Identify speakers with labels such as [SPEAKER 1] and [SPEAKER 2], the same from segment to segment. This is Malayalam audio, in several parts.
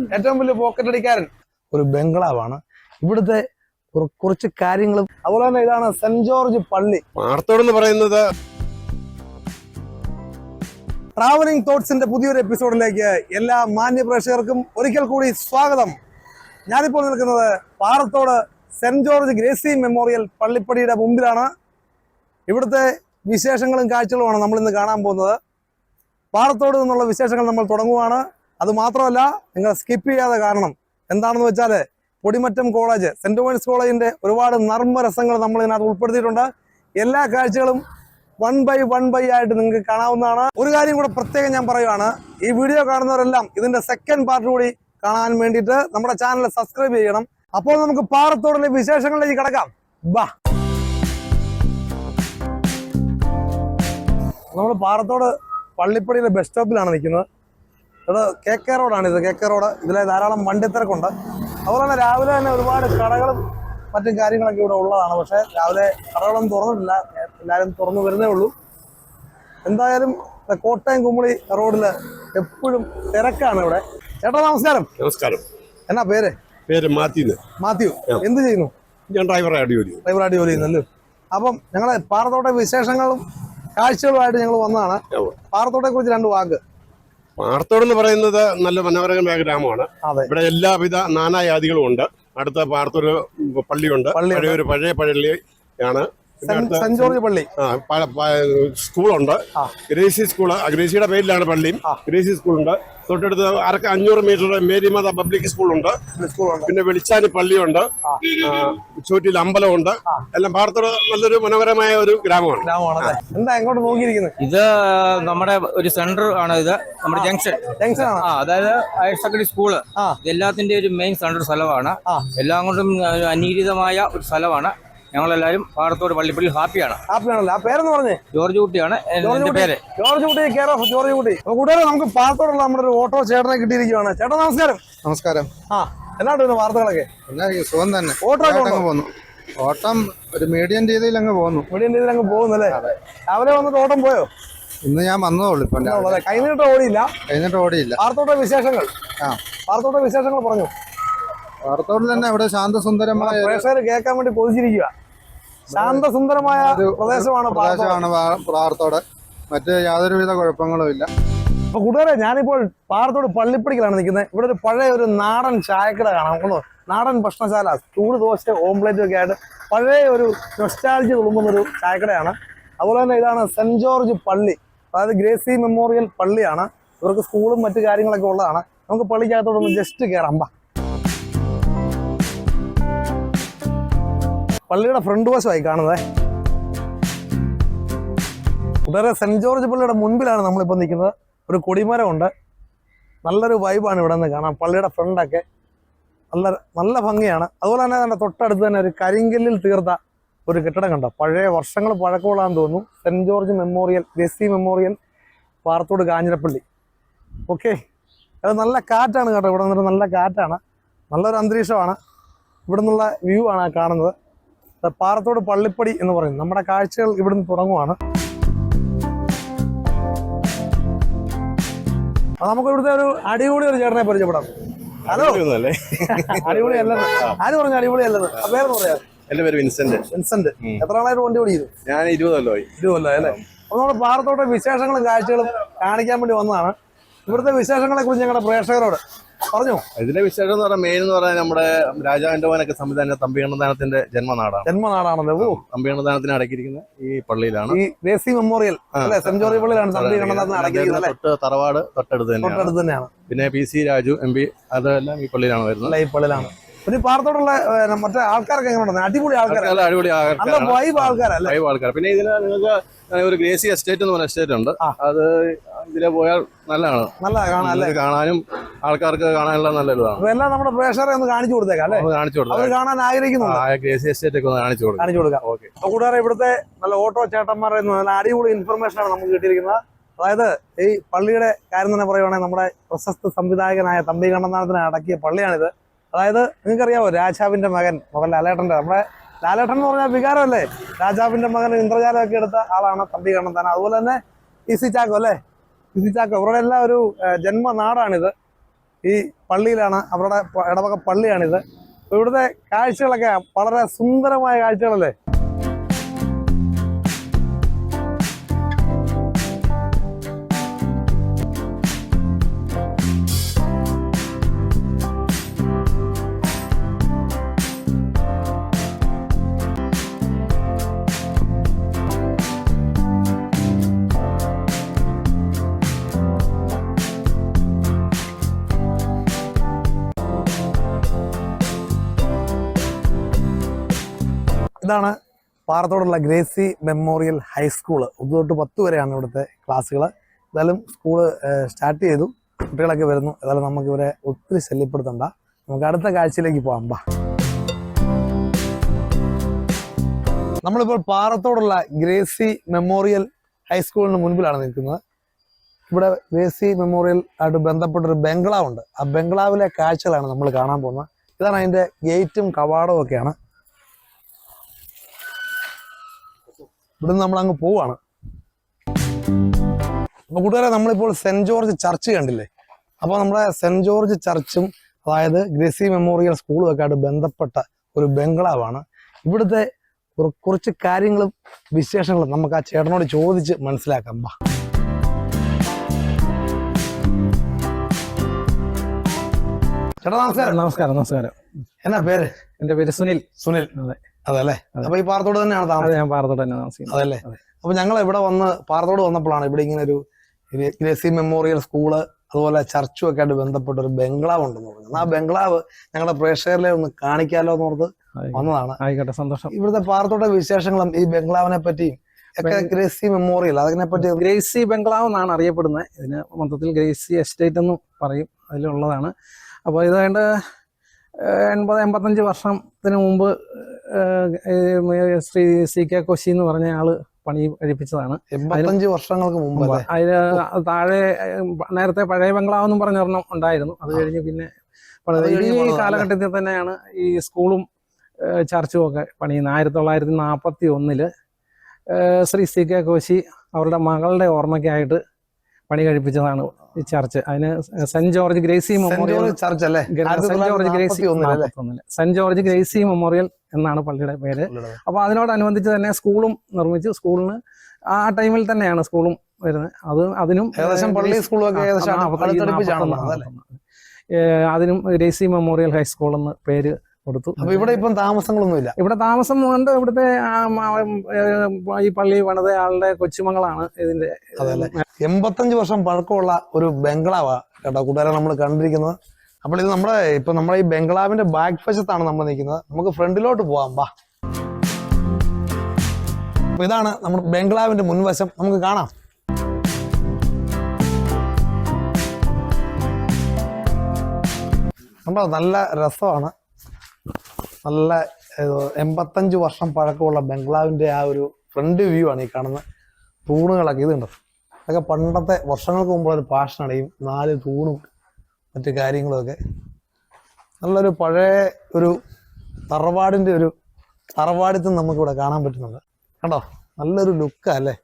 [SPEAKER 1] ഏറ്റവും വലിയ പോക്കറ്റ് അടിക്കാരൻ ഒരു ബംഗ്ലാവാണ്. ഇവിടുത്തെ കുറ- കുറച്ച് കാര്യങ്ങൾ അതുപോലെ തന്നെ ഇതാണ് സെന്റ് ജോർജ് പള്ളി.
[SPEAKER 2] പാർത്തോട് എന്ന് പറയുന്നത്
[SPEAKER 1] ട്രാവലിംഗ് തോട്ട്സിന്റെ പുതിയൊരു എപ്പിസോഡിലേക്ക് എല്ലാ മാന്യ പ്രേക്ഷകർക്കും ഒരിക്കൽ കൂടി സ്വാഗതം. ഞാനിപ്പോൾ നിൽക്കുന്നത് Parathodu saint George Gracy memorial പള്ളിപ്പടിയുടെ മുമ്പിലാണ്. ഇവിടുത്തെ വിശേഷങ്ങളും കാഴ്ചകളുമാണ് നമ്മൾ ഇന്ന് കാണാൻ പോകുന്നത്. പാറത്തോട് നിന്നുള്ള വിശേഷങ്ങൾ നമ്മൾ തുടങ്ങുവാണ്. അത് മാത്രമല്ല നിങ്ങൾ സ്കിപ്പ് ചെയ്യാതെ കാരണം എന്താണെന്ന് വെച്ചാൽ പൊടിമറ്റം കോളേജ് സെന്റ് തോമസ് കോളേജിന്റെ ഒരുപാട് നർമ്മരസങ്ങൾ നമ്മൾ ഇതിനകത്ത് ഉൾപ്പെടുത്തിയിട്ടുണ്ട്. എല്ലാ കാഴ്ചകളും വൺ ബൈ വൺ ബൈ ആയിട്ട് നിങ്ങൾക്ക് കാണാവുന്നതാണ്. ഒരു കാര്യം കൂടെ പ്രത്യേകം ഞാൻ പറയുവാണ്. ഈ വീഡിയോ കാണുന്നവരെല്ലാം ഇതിന്റെ സെക്കൻഡ് പാർട്ട് കൂടി കാണാൻ വേണ്ടിയിട്ട് നമ്മുടെ ചാനൽ സബ്സ്ക്രൈബ് ചെയ്യണം. അപ്പോൾ നമുക്ക് പാറത്തോടിലെ വിശേഷങ്ങളിലേക്ക് കിടക്കാം. ബാ. നമ്മൾ പാറത്തോട് പള്ളിപ്പടിയിലെ ബസ് സ്റ്റോപ്പിലാണ് നിൽക്കുന്നത്. ഇവിടെ കെ കെ റോഡാണ് ഇത് കെ കെ റോഡ് ഇതിലെ ധാരാളം വണ്ടിത്തിരക്കുണ്ട്. അതുപോലെ തന്നെ രാവിലെ തന്നെ ഒരുപാട് കടകളും മറ്റും കാര്യങ്ങളൊക്കെ ഇവിടെ ഉള്ളതാണ്. പക്ഷേ രാവിലെ കടകളൊന്നും തുറന്നിട്ടില്ല. എല്ലാവരും തുറന്നു വരുന്നേ ഉള്ളൂ. എന്തായാലും കോട്ടയം കുമ്പളി റോഡിൽ എപ്പോഴും തിരക്കാണ് ഇവിടെ. ചേട്ടാ നമസ്കാരം.
[SPEAKER 2] നമസ്കാരം.
[SPEAKER 1] എന്നാ പേര്?
[SPEAKER 2] പേര്
[SPEAKER 1] മാത്യു.
[SPEAKER 2] മാത്യു.
[SPEAKER 1] എന്ത് ചെയ്യുന്നു?
[SPEAKER 2] ഞാൻ ഡ്രൈവർ ഡ്രൈവറായിട്ട് ജോലി ഡ്രൈവർ
[SPEAKER 1] ഡ്രൈവറായിട്ട് ജോലി ചെയ്യുന്നല്ലോ? അപ്പം ഞങ്ങളെ പാറത്തോട്ടെ വിശേഷങ്ങളും കാഴ്ചകളുമായിട്ട് ഞങ്ങൾ വന്നതാണ്. പാറത്തോട്ടെ കുറിച്ച് രണ്ട് വാക്ക്.
[SPEAKER 2] പാർത്തോട് എന്ന് പറയുന്നത് നല്ല മനോഹരമായ ഗ്രാമമാണ്. ഇവിടെ എല്ലാവിധ നാനാജാതികളും ഉണ്ട്. അടുത്ത പാർത്തോട് പള്ളിയുണ്ട്. പഴയ ഒരു പഴയ പള്ളി ആണ്
[SPEAKER 1] സെന്റ് ജോർജ് പള്ളി.
[SPEAKER 2] സ്കൂളുണ്ട്. ഗ്രേസി സ്കൂൾ ഗ്രേസിയുടെ പേരിലാണ് പള്ളിയും. ഗ്രേസി സ്കൂളുണ്ട്. തൊട്ടടുത്ത് അരക്ക് അഞ്ഞൂറ് മീറ്റർ മേരിമാത പബ്ലിക് സ്കൂളുണ്ട്. പിന്നെ വെളിച്ചാനി പള്ളിയുണ്ട്. ചോറ്റിൽ അമ്പലമുണ്ട്. എല്ലാം പാർത്തോട് നല്ലൊരു മനോഹരമായ ഒരു ഗ്രാമമാണ്.
[SPEAKER 1] എന്താ എങ്ങോട്ട് നോക്കിയിരിക്കുന്നത്
[SPEAKER 3] ഇത് നമ്മുടെ ഒരു സെന്റർ ആണ് ഇത്. നമ്മുടെ ജംഗ്ഷൻ.
[SPEAKER 1] ജംഗ്ഷൻ
[SPEAKER 3] ആ അതായത് ഹയർ സെക്കൻഡറി സ്കൂൾ. എല്ലാത്തിന്റെ ഒരു മെയിൻ സെന്റർ സ്ഥലമാണ്. എല്ലാം കൊണ്ടും അനീരിതമായ ഒരു സ്ഥലമാണ്. ഞങ്ങളെല്ലാവരും പാടത്തോട് പള്ളിപ്പള്ളി ഹാപ്പിയാണ്.
[SPEAKER 1] ഹാപ്പിയാണല്ലോ? ആ പേരെന്ന് പറഞ്ഞു.
[SPEAKER 3] ജോർജ് കുട്ടിയാണ്
[SPEAKER 1] ജോർജ്
[SPEAKER 3] എന്റെ
[SPEAKER 1] കുട്ടി.
[SPEAKER 3] പേര്.
[SPEAKER 1] ജോർജ് കുട്ടി കെയർ ഓഫ് ജോർജ് കുട്ടി. അപ്പൊ കൂട്ടുകാരെ നമുക്ക് പാറത്തോടുള്ള നമ്മുടെ ഒരു ഓട്ടോ ചേട്ടനെ കിട്ടിയിരിക്കുകയാണ് ചേട്ടാ നമസ്കാരം.
[SPEAKER 4] നമസ്കാരം.
[SPEAKER 1] ആ എന്നാണ്ട് വാർത്തകളൊക്കെ?
[SPEAKER 4] സുഖം തന്നെ.
[SPEAKER 1] ഓട്ടോ
[SPEAKER 4] പോകുന്നു ഓട്ടം ഒരു മീഡിയം രീതിയിൽ അങ്ങ് പോകുന്നു
[SPEAKER 1] മീഡിയം രീതിയിൽ അങ്ങ് പോകുന്നല്ലേ രാവിലെ വന്നിട്ട് ഓട്ടം പോയോ?
[SPEAKER 4] ഇന്ന് ഞാൻ വന്നതുള്ളൂ ഇപ്പം
[SPEAKER 1] കൈനീട്ടം ഓടിയില്ല
[SPEAKER 4] കഴിഞ്ഞിട്ട് ഓടിയില്ല
[SPEAKER 1] പാറത്തോട്ടെ വിശേഷങ്ങൾ.
[SPEAKER 4] ആ.
[SPEAKER 1] പാറത്തോട്ടെ വിശേഷങ്ങൾ പറഞ്ഞു.
[SPEAKER 4] വാർത്തോട് തന്നെ അവിടെ ശാന്തസുന്ദരമായ
[SPEAKER 1] പ്രേക്ഷകർ കേൾക്കാൻ വേണ്ടി പൊതിച്ചിരിക്കുക ശാന്തസുന്ദരമായ പ്രദേശമാണ്
[SPEAKER 4] പ്രദേശമാണ് പാറത്തോട് മറ്റ് യാതൊരുവിധ കുഴപ്പങ്ങളും ഇല്ല.
[SPEAKER 1] അപ്പൊ കൂട്ടുകാരെ ഞാനിപ്പോൾ പാറത്തോട് പള്ളിപ്പടിക്കലാണ് നിൽക്കുന്നത്. ഇവിടെ ഒരു പഴയ ഒരു നാടൻ ചായക്കട കാണാം. നാടൻ ഭക്ഷണശാല ചൂട് ദോശ ഓംപ്ലേറ്റും ഒക്കെ ആയിട്ട് പഴയ ഒരു നൊസ്റ്റാൾജി തുളുമ്പുന്ന ഒരു ചായക്കടയാണ്. അതുപോലെ തന്നെ ഇതാണ് സെന്റ് ജോർജ് പള്ളി. അതായത് ഗ്രേസി മെമ്മോറിയൽ പള്ളിയാണ്. ഇവർക്ക് സ്കൂളും മറ്റു കാര്യങ്ങളൊക്കെ ഉള്ളതാണ്. നമുക്ക് പള്ളിക്കകത്തോടൊന്ന് ജസ്റ്റ് കയറാം പള്ളിയുടെ ഫ്രണ്ട് വശമായി കാണുന്നത് കൂട്ടുകാരെ സെന്റ് ജോർജ് പള്ളിയുടെ മുൻപിലാണ് നമ്മളിപ്പോൾ നിൽക്കുന്നത്. ഒരു കൊടിമരമുണ്ട്. നല്ലൊരു വൈബാണ് ഇവിടെ നിന്ന് കാണാം പള്ളിയുടെ ഫ്രണ്ടൊക്കെ നല്ല നല്ല ഭംഗിയാണ്. അതുപോലെ തന്നെ അതിന്റെ തൊട്ടടുത്ത് തന്നെ ഒരു കരിങ്കല്ലിൽ തീർത്ത ഒരു കെട്ടിടം കണ്ടോ? പഴയ വർഷങ്ങൾ പഴക്കമുള്ളതാന്ന് തോന്നുന്നു. Saint George memorial Jessie memorial Parathodu Kanjirappally. Okay അത് നല്ല കാറ്റാണ് കേട്ടോ. ഇവിടെ നിന്നിട്ട് നല്ല കാറ്റാണ്. നല്ലൊരു അന്തരീക്ഷമാണ്. ഇവിടെ നിന്നുള്ള വ്യൂ ആണ് കാണുന്നത്. പാറത്തോട് പള്ളിപ്പടി എന്ന് പറയുന്നത് നമ്മുടെ കാഴ്ചകൾ ഇവിടുന്ന് തുടങ്ങുവാണ്. നമുക്ക് ഇവിടുത്തെ ഒരു അടിപൊളി ഒരു ചേട്ടനെ പരിചയപ്പെടാം. ഹലോ. അടിപൊളി അല്ലെന്ന് ആര് പറഞ്ഞു അടിപൊളി അല്ലെന്ന് പേരെന്ന് പറയാം
[SPEAKER 2] എന്റെ പേര് വിൻസെന്റ്
[SPEAKER 1] വിൻസെന്റ് എത്ര ആളായിട്ട് വണ്ടി ഓടിയത്
[SPEAKER 2] ഞാൻ ഇരുപത് കൊല്ലമായി.
[SPEAKER 1] ഇരുപല്ലോ അല്ലേ? അപ്പൊ നമ്മുടെ പാറത്തോട്ടെ വിശേഷങ്ങളും കാഴ്ചകളും കാണിക്കാൻ വേണ്ടി വന്നതാണ്. ഇവിടുത്തെ വിശേഷങ്ങളെ കുറിച്ച് ഞങ്ങളുടെ പ്രേക്ഷകരോട് പറഞ്ഞു?
[SPEAKER 5] ഇതിന്റെ വിശേഷം എന്ന് പറഞ്ഞാൽ മെയിൻ എന്ന് പറഞ്ഞാൽ നമ്മുടെ രാജാവിന്റെ മോനൊക്കെ സംവിധാനം തമ്പികണ്ണദാനത്തിന്റെ ജന്മനാടാണ്.
[SPEAKER 1] ജന്മനാടാണത്. ഓ.
[SPEAKER 5] തമ്പികണ്ണദാനത്തിന് അടക്കിയിരിക്കുന്ന ഈ പള്ളിയിലാണ്.
[SPEAKER 1] ഈ ദേശീയ മെമ്മോറിയൽ അല്ലെ? സെന്റ് ജോർജ് പള്ളിയിലാണ് അടക്കിയിരിക്കുന്നത്
[SPEAKER 5] തൊട്ട് തറവാട് തൊട്ടടുത്ത് തന്നെയാണ്. പിന്നെ P C Raju M P അതെല്ലാം ഈ പള്ളിയിലാണ് വരുന്നത്.
[SPEAKER 1] ഈ പള്ളിയിലാണ്. പിന്നെ ഈ പാറത്തോടുള്ള മറ്റേ ആൾക്കാരൊക്കെ എങ്ങനെ അടിപൊളി ആൾക്കാർ
[SPEAKER 5] നല്ല അടിപൊളി
[SPEAKER 1] നല്ല വൈബ് ആൾക്കാരല്ലേ
[SPEAKER 5] ആൾക്കാർ പിന്നെ ഇതിൽ നിങ്ങൾക്ക് ഒരു ഗ്രേസി എസ്റ്റേറ്റ് എന്ന് പറഞ്ഞ എസ്റ്റേറ്റ് ഉണ്ട്. അത് ഇതിലെ പോയാൽ നല്ലതാണ്.
[SPEAKER 1] നല്ല
[SPEAKER 5] കാണാൻ കാണാനും ആൾക്കാർക്ക് കാണാനുള്ള നല്ല ഇതാണ്
[SPEAKER 1] എല്ലാം നമ്മുടെ പ്രേക്ഷകരെ ഒന്ന് കാണിച്ചു കൊടുത്തേക്കാം അല്ലെ?
[SPEAKER 5] കാണിച്ചു കൊടുക്കാം
[SPEAKER 1] കാണാൻ
[SPEAKER 5] ആഗ്രഹിക്കുന്നു ഗ്രേസി എസ്റ്റേറ്റ് ഒക്കെ ഒന്ന് കാണിച്ചു കൊടുക്കാം.
[SPEAKER 1] കാണിച്ചു കൊടുക്കാം.
[SPEAKER 5] ഓക്കെ.
[SPEAKER 1] അപ്പൊ കൂടാതെ ഇവിടുത്തെ നല്ല ഓട്ടോ ചേട്ടന്മാരെ നല്ല അടിപൊളി ഇൻഫർമേഷൻ ആണ് നമുക്ക് കിട്ടിയിരിക്കുന്നത്. അതായത് ഈ പള്ളിയുടെ കാര്യം തന്നെ പറയുവാണെങ്കിൽ നമ്മുടെ പ്രശസ്ത സംവിധായകനായ തമ്പി കണ്ണനാഥനെ അടക്കിയ പള്ളിയാണിത്. അതായത് നിങ്ങൾക്കറിയാവോ രാജാവിന്റെ മകൻ മകൻ ലാലേട്ടന്റെ നമ്മുടെ ലാലേട്ടൻ എന്ന് പറഞ്ഞാൽ വികാരമല്ലേ? രാജാവിന്റെ മകൻ ഇന്ദ്രജാലമൊക്കെ എടുത്ത ആളാണ് തമ്പി കണ്ണന്താൻ അതുപോലെ തന്നെ പി സി ചാക്കോ അല്ലേ? പി സി ചാക്കോ എല്ലാം ഒരു ജന്മനാടാണിത്. ഈ പള്ളിയിലാണ് അവരുടെ ഇടവക പള്ളിയാണിത്. ഇവിടുത്തെ കാഴ്ചകളൊക്കെ വളരെ സുന്ദരമായ കാഴ്ചകളല്ലേ? ഇതാണ് പാറത്തോടുള്ള ഗ്രേസി മെമ്മോറിയൽ ഹൈസ്കൂൾ ഒന്ന് തൊട്ട് പത്ത് വരെയാണ് ഇവിടുത്തെ ക്ലാസ്സുകൾ എന്തായാലും സ്കൂൾ സ്റ്റാർട്ട് ചെയ്തു. കുട്ടികളൊക്കെ വരുന്നു. ഏതായാലും നമുക്ക് ഇവരെ ഒത്തിരി ശല്യപ്പെടുത്തണ്ട. നമുക്ക് അടുത്ത കാഴ്ചയിലേക്ക് പോകാം ബാ. നമ്മളിപ്പോൾ പാറത്തോടുള്ള ഗ്രേസി മെമ്മോറിയൽ ഹൈസ്കൂളിന് മുൻപിലാണ് നിൽക്കുന്നത്. ഇവിടെ ഗ്രേസി മെമ്മോറിയൽ ആയിട്ട് ബന്ധപ്പെട്ട ഒരു ബംഗ്ലാവ് ഉണ്ട് ആ ബംഗ്ലാവിലെ കാഴ്ചകളാണ് നമ്മൾ കാണാൻ പോകുന്നത്. ഇതാണ് അതിന്റെ ഗേറ്റും കവാടവും ഒക്കെയാണ്. ഇവിടുന്ന് നമ്മൾ അങ്ങ് പോവാണ്. അപ്പൊ കൂട്ടുകാരെ നമ്മളിപ്പോൾ സെന്റ് ജോർജ് ചർച്ച് കണ്ടില്ലേ? അപ്പൊ നമ്മുടെ സെന്റ് ജോർജ് ചർച്ചും അതായത് ഗ്രസി മെമ്മോറിയൽ സ്കൂളും ഒക്കെ ആയിട്ട് ബന്ധപ്പെട്ട ഒരു ബംഗ്ലാവാണ്. ഇവിടുത്തെ കുറ- കുറച്ച് കാര്യങ്ങളും വിശേഷങ്ങളും നമുക്ക് ആ ചേട്ടനോട് ചോദിച്ച് മനസ്സിലാക്കാം. ബാ ചേട്ടാ നമസ്കാരം.
[SPEAKER 6] നമസ്കാരം നമസ്കാരം.
[SPEAKER 1] എന്നാ പേര്?
[SPEAKER 6] എന്റെ പേര് സുനിൽ.
[SPEAKER 1] സുനിൽ.
[SPEAKER 6] അതെ.
[SPEAKER 1] അതല്ലേ?
[SPEAKER 6] അതെ.
[SPEAKER 1] അപ്പൊ ഈ പാറത്തോട് തന്നെയാണ് താമസം.
[SPEAKER 6] ഞാൻ പാറത്തോട് തന്നെ താമസിക്കുന്നത്.
[SPEAKER 1] അതല്ലേ?
[SPEAKER 6] അതെ.
[SPEAKER 1] അപ്പൊ ഞങ്ങൾ ഇവിടെ വന്ന് പാറത്തോട് വന്നപ്പോഴാണ് ഇവിടെ ഇങ്ങനെ ഒരു ഗ്രേ- ഗ്രേസി മെമ്മോറിയൽ സ്കൂൾ അതുപോലെ ചർച്ചും ഒക്കെ ആയിട്ട് ബന്ധപ്പെട്ട ഒരു ബംഗ്ലാവ് ഉണ്ടെന്ന് പറഞ്ഞു. ആ ബംഗ്ലാവ് ഞങ്ങളുടെ പ്രേക്ഷകരിലെ ഒന്ന് കാണിക്കാലോ എന്ന് ഓർത്ത് വന്നതാണ്.
[SPEAKER 6] ആയിക്കോട്ടെ സന്തോഷം.
[SPEAKER 1] ഇവിടുത്തെ പാറത്തോട്ടെ വിശേഷങ്ങളും ഈ ബംഗ്ലാവിനെ പറ്റിയും ഒക്കെ ഗ്രേസി മെമ്മോറിയൽ അതിനെ പറ്റി
[SPEAKER 6] ഗ്രേസി ബംഗ്ലാവ് എന്നാണ് അറിയപ്പെടുന്നത്. ഇതിന് മൊത്തത്തിൽ ഗ്രേസി എസ്റ്റേറ്റ് എന്ന് പറയും. അതിലുള്ളതാണ്. അപ്പോൾ ഇത് വേണ്ട എൺപത് എൺപത്തഞ്ച് വർഷത്തിന് മുമ്പ് ശ്രീ സി കെ കൊശി എന്ന് പറഞ്ഞ ആൾ പണി കഴിപ്പിച്ചതാണ്.
[SPEAKER 1] എൺപത്തഞ്ച് വർഷങ്ങൾക്ക് മുമ്പ്
[SPEAKER 6] അതിന് താഴെ നേരത്തെ പഴയ ബംഗ്ലാവ് എന്നും പറഞ്ഞൊരെണ്ണം ഉണ്ടായിരുന്നു. അത് കഴിഞ്ഞ് പിന്നെ. ഈ കാലഘട്ടത്തിൽ തന്നെയാണ് ഈ സ്കൂളും ചർച്ചും ഒക്കെ പണിയുന്നത്. ആയിരത്തി തൊള്ളായിരത്തി നാൽപ്പത്തി ഒന്നിൽ ശ്രീ സി കെ കോശി അവരുടെ മകളുടെ ഓർമ്മയ്ക്കായിട്ട് പണി കഴിപ്പിച്ചതാണ് ഈ ചർച്ച് അതിന് saint George Gracy memorial
[SPEAKER 1] church അല്ലേ
[SPEAKER 6] saint George Gracy. Saint George Gracy memorial എന്നാണ് പള്ളിയുടെ പേര് അപ്പോൾ അതിനോടനുബന്ധിച്ച് തന്നെ സ്കൂളും നിർമ്മിച്ചു സ്കൂളിന് ആ ടൈമിൽ തന്നെയാണ് സ്കൂളും വരുന്നത് അത് അതിനും
[SPEAKER 1] ഏകദേശം പള്ളി സ്കൂളും ഏകദേശം
[SPEAKER 6] അതിനും ഗ്രേസി മെമ്മോറിയൽ ഹൈസ്കൂൾ എന്ന് പേര് കൊടുത്തു.
[SPEAKER 1] അപ്പൊ ഇവിടെ ഇപ്പം താമസങ്ങളൊന്നുമില്ല.
[SPEAKER 6] ഇവിടെ താമസം ഉണ്ട്. ഇവിടുത്തെ ഈ പള്ളി പണിത ആളുടെ കൊച്ചുമകളാണ് ഇതിന്റെ
[SPEAKER 1] അതല്ലേ. എൺപത്തഞ്ച് വർഷം പഴക്കമുള്ള ഒരു ബംഗ്ലാവാ കേട്ടോ കൂട്ടുകാരെ നമ്മൾ കണ്ടിരിക്കുന്നത്. അപ്പോൾ ഇത് നമ്മുടെ ഇപ്പൊ നമ്മുടെ ഈ ബംഗ്ലാവിന്റെ ബാക്ക് വശത്താണ് നമ്മൾ നിൽക്കുന്നത്. നമുക്ക് ഫ്രണ്ടിലോട്ട് പോവാം ബാ അപ്പൊ ഇതാണ് നമ്മുടെ ബംഗ്ലാവിന്റെ മുൻവശം. നമുക്ക് കാണാം. കണ്ടോ നല്ല രസമാണ്. നല്ല എൺപത്തഞ്ച് വർഷം പഴക്കമുള്ള ബംഗ്ലാവിന്റെ ആ ഒരു ഫ്രണ്ട് വ്യൂ ആണ് ഈ കാണുന്ന തൂണുകളൊക്കെ. ഇതുണ്ടോ അതൊക്കെ പണ്ടത്തെ വർഷങ്ങൾക്ക് മുമ്പുള്ള ഒരു പാഷനടയും നാല് തൂണും മറ്റു കാര്യങ്ങളുമൊക്കെ നല്ലൊരു പഴയ ഒരു തറവാടിന്റെ ഒരു തറവാടിത്തം നമുക്കിവിടെ കാണാൻ പറ്റുന്നുണ്ട്. കണ്ടോ? നല്ലൊരു ലുക്കാ അല്ലേ?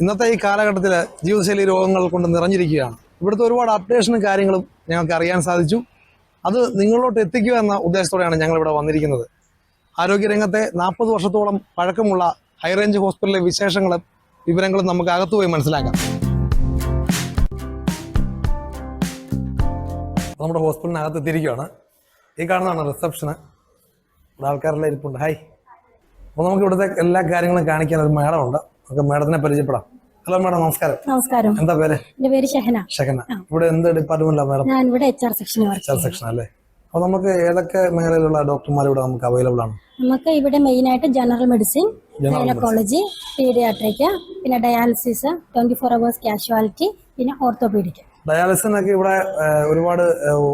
[SPEAKER 1] ഇന്നത്തെ ഈ കാലഘട്ടത്തിൽ ജീവിതശൈലി രോഗങ്ങൾ കൊണ്ട് നിറഞ്ഞിരിക്കുകയാണ്. ഇവിടുത്തെ ഒരുപാട് അപ്ഡേഷനും കാര്യങ്ങളും ഞങ്ങൾക്ക് അറിയാൻ സാധിച്ചു. അത് നിങ്ങളിലോട്ട് എത്തിക്കുക എന്ന ഉദ്ദേശത്തോടെയാണ് ഞങ്ങൾ ഇവിടെ വന്നിരിക്കുന്നത്. ആരോഗ്യരംഗത്തെ നാൽപ്പത് വർഷത്തോളം പഴക്കമുള്ള ഹൈറേഞ്ച് ഹോസ്പിറ്റലിലെ വിശേഷങ്ങളും വിവരങ്ങളും നമുക്ക് അകത്തുപോയി മനസ്സിലാക്കാം. നമ്മുടെ ഹോസ്പിറ്റലിനകത്ത് എത്തിയിരിക്കുകയാണ്. ഈ കാണുന്നതാണ് റിസപ്ഷന് ഇവിടെ ആൾക്കാരെല്ലാം ഇരിപ്പുണ്ട്. ഹായ് അപ്പോൾ നമുക്ക് ഇവിടുത്തെ എല്ലാ കാര്യങ്ങളും കാണിക്കാൻ ഒരു മേഡം നമുക്ക് മേഡത്തിനെ പരിചയപ്പെടാം. ഹലോ മാഡം നമസ്കാരം.
[SPEAKER 7] നമസ്കാരം.
[SPEAKER 1] എന്താ പേര്?
[SPEAKER 7] എന്റെ പേര് ഷഹന.
[SPEAKER 1] ഷഹന. ഇവിടെ എന്ത് ഡിപ്പാർട്ട്മെന്റിലാണ് മാഡം?
[SPEAKER 7] ഞാൻ ഇവിടെ H R section
[SPEAKER 1] H R section അല്ലേ അപ്പൊ നമുക്ക് ഏതൊക്കെ മേഖലയിലുള്ള ഡോക്ടർമാർ ഇവിടെ നമുക്ക് അവൈലബിൾ ആണ്?
[SPEAKER 7] നമുക്ക് ഇവിടെ മെയിൻ ആയിട്ട് ജനറൽ മെഡിസിൻ ഗൈനക്കോളജി പീഡിയാട്രിക് പിന്നെ dialysis twenty four hours casualty പിന്നെ ഓർത്തോപീഡിക്
[SPEAKER 1] ഡയാലിസിനൊക്കെ ഇവിടെ ഒരുപാട്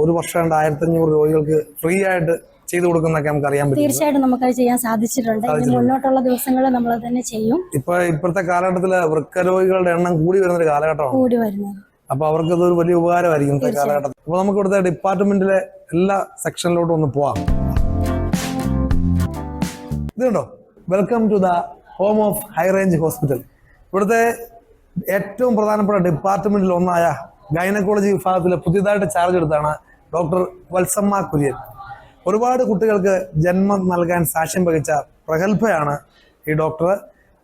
[SPEAKER 1] ഒരു വർഷം ആയിരത്തി അഞ്ഞൂറ് രോഗികൾക്ക് ഫ്രീ ആയിട്ട് ചെയ്തു കൊടുക്കുന്നൊക്കെ നമുക്ക് അറിയാൻ പറ്റും.
[SPEAKER 7] തീർച്ചയായിട്ടും നമുക്കത് ചെയ്യാൻ സാധിച്ചിട്ടുണ്ട്. മുന്നോട്ടുള്ള ദിവസങ്ങൾ നമ്മൾ തന്നെ ചെയ്യും.
[SPEAKER 1] ഇപ്പൊ ഇപ്പോഴത്തെ കാലഘട്ടത്തിൽ വൃക്കരോഗികളുടെ എണ്ണം കൂടി വരുന്ന ഒരു കാലഘട്ടമാണ്.
[SPEAKER 7] കൂടി വരുന്നത്
[SPEAKER 1] അപ്പൊ അവർക്ക് അതൊരു വലിയ ഉപകാരമായിരിക്കും ഇന്നത്തെ. കാലഘട്ടത്തിൽ. അപ്പൊ നമുക്ക് ഇവിടുത്തെ ഡിപ്പാർട്ട്മെന്റിലെ എല്ലാ സെക്ഷനിലോട്ടും ഒന്ന് പോവാം. ഇതുണ്ടോ welcome to the home of high range hospital ഇവിടുത്തെ ഏറ്റവും പ്രധാനപ്പെട്ട ഡിപ്പാർട്ട്മെന്റിൽ ഒന്നായ ഗൈനക്കോളജി വിഭാഗത്തിലെ പുതിയതായിട്ട് ചാർജ് എടുത്താണ് ഡോക്ടർ വത്സമ്മ കുര്യൻ. ഒരുപാട് കുട്ടികൾക്ക് ജന്മം നൽകാൻ സാക്ഷ്യം വഹിച്ച പ്രഗത്ഭയാണ് ഈ ഡോക്ടർ.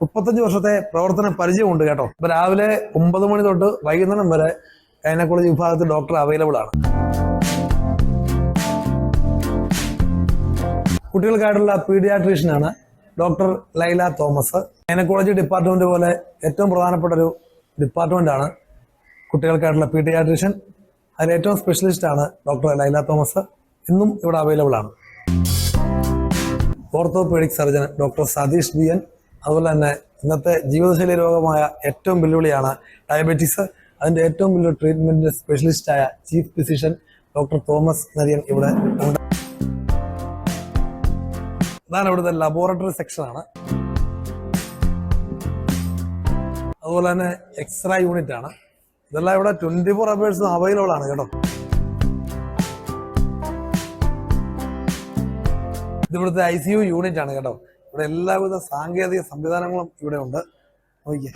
[SPEAKER 1] മുപ്പത്തഞ്ച് വർഷത്തെ പ്രവർത്തന പരിചയമുണ്ട് കേട്ടോ. ഇപ്പൊ രാവിലെ ഒമ്പത് മണി തൊട്ട് വൈകുന്നേരം വരെ ഗൈനക്കോളജി വിഭാഗത്തിൽ ഡോക്ടർ അവൈലബിൾ ആണ്. കുട്ടികൾക്കായിട്ടുള്ള പീഡിയാട്രീഷ്യനാണ് doctor Laila Thomas. Gynaecology department പോലെ ഏറ്റവും പ്രധാനപ്പെട്ട ഒരു ഡിപ്പാർട്ട്മെന്റ് ആണ് കുട്ടികൾക്കായിട്ടുള്ള പീഡിയാട്രീഷ്യൻ അതിൽ ഏറ്റവും സ്പെഷ്യലിസ്റ്റ് ആണ് ഡോക്ടർ ലൈല തോമസ്. ഇന്നും ഇവിടെ അവൈലബിൾ ആണ്. ഓർത്തോപീഡിക് സർജൻ ഡോക്ടർ സതീഷ് ബിയൻ അതുപോലെ തന്നെ ഇന്നത്തെ ജീവിതശൈലി രോഗമായ ഏറ്റവും വെല്ലുവിളിയാണ് ഡയബറ്റീസ് അതിന്റെ ഏറ്റവും വലിയ ട്രീറ്റ്മെന്റിന്റെ സ്പെഷ്യലിസ്റ്റായ chief physician doctor Thomas Nariyan ഇവിടെ ഉണ്ട്. ഇതാണ് ഇവിടുത്തെ ലബോറട്ടറി സെക്ഷനാണ് അതുപോലെ തന്നെ എക്സ്റേ യൂണിറ്റ് ആണ്. ഇതെല്ലാം ഇവിടെ ട്വന്റി ഫോർ അവേഴ്സും അവൈലബിൾ ആണ് കേട്ടോ. ഇത് ഇവിടുത്തെ ഐ സി യു യൂണിറ്റ് ആണ് കേട്ടോ. ഇവിടെ എല്ലാവിധ സാങ്കേതിക സംവിധാനങ്ങളും ഇവിടെ ഉണ്ട്. നോക്കിയേ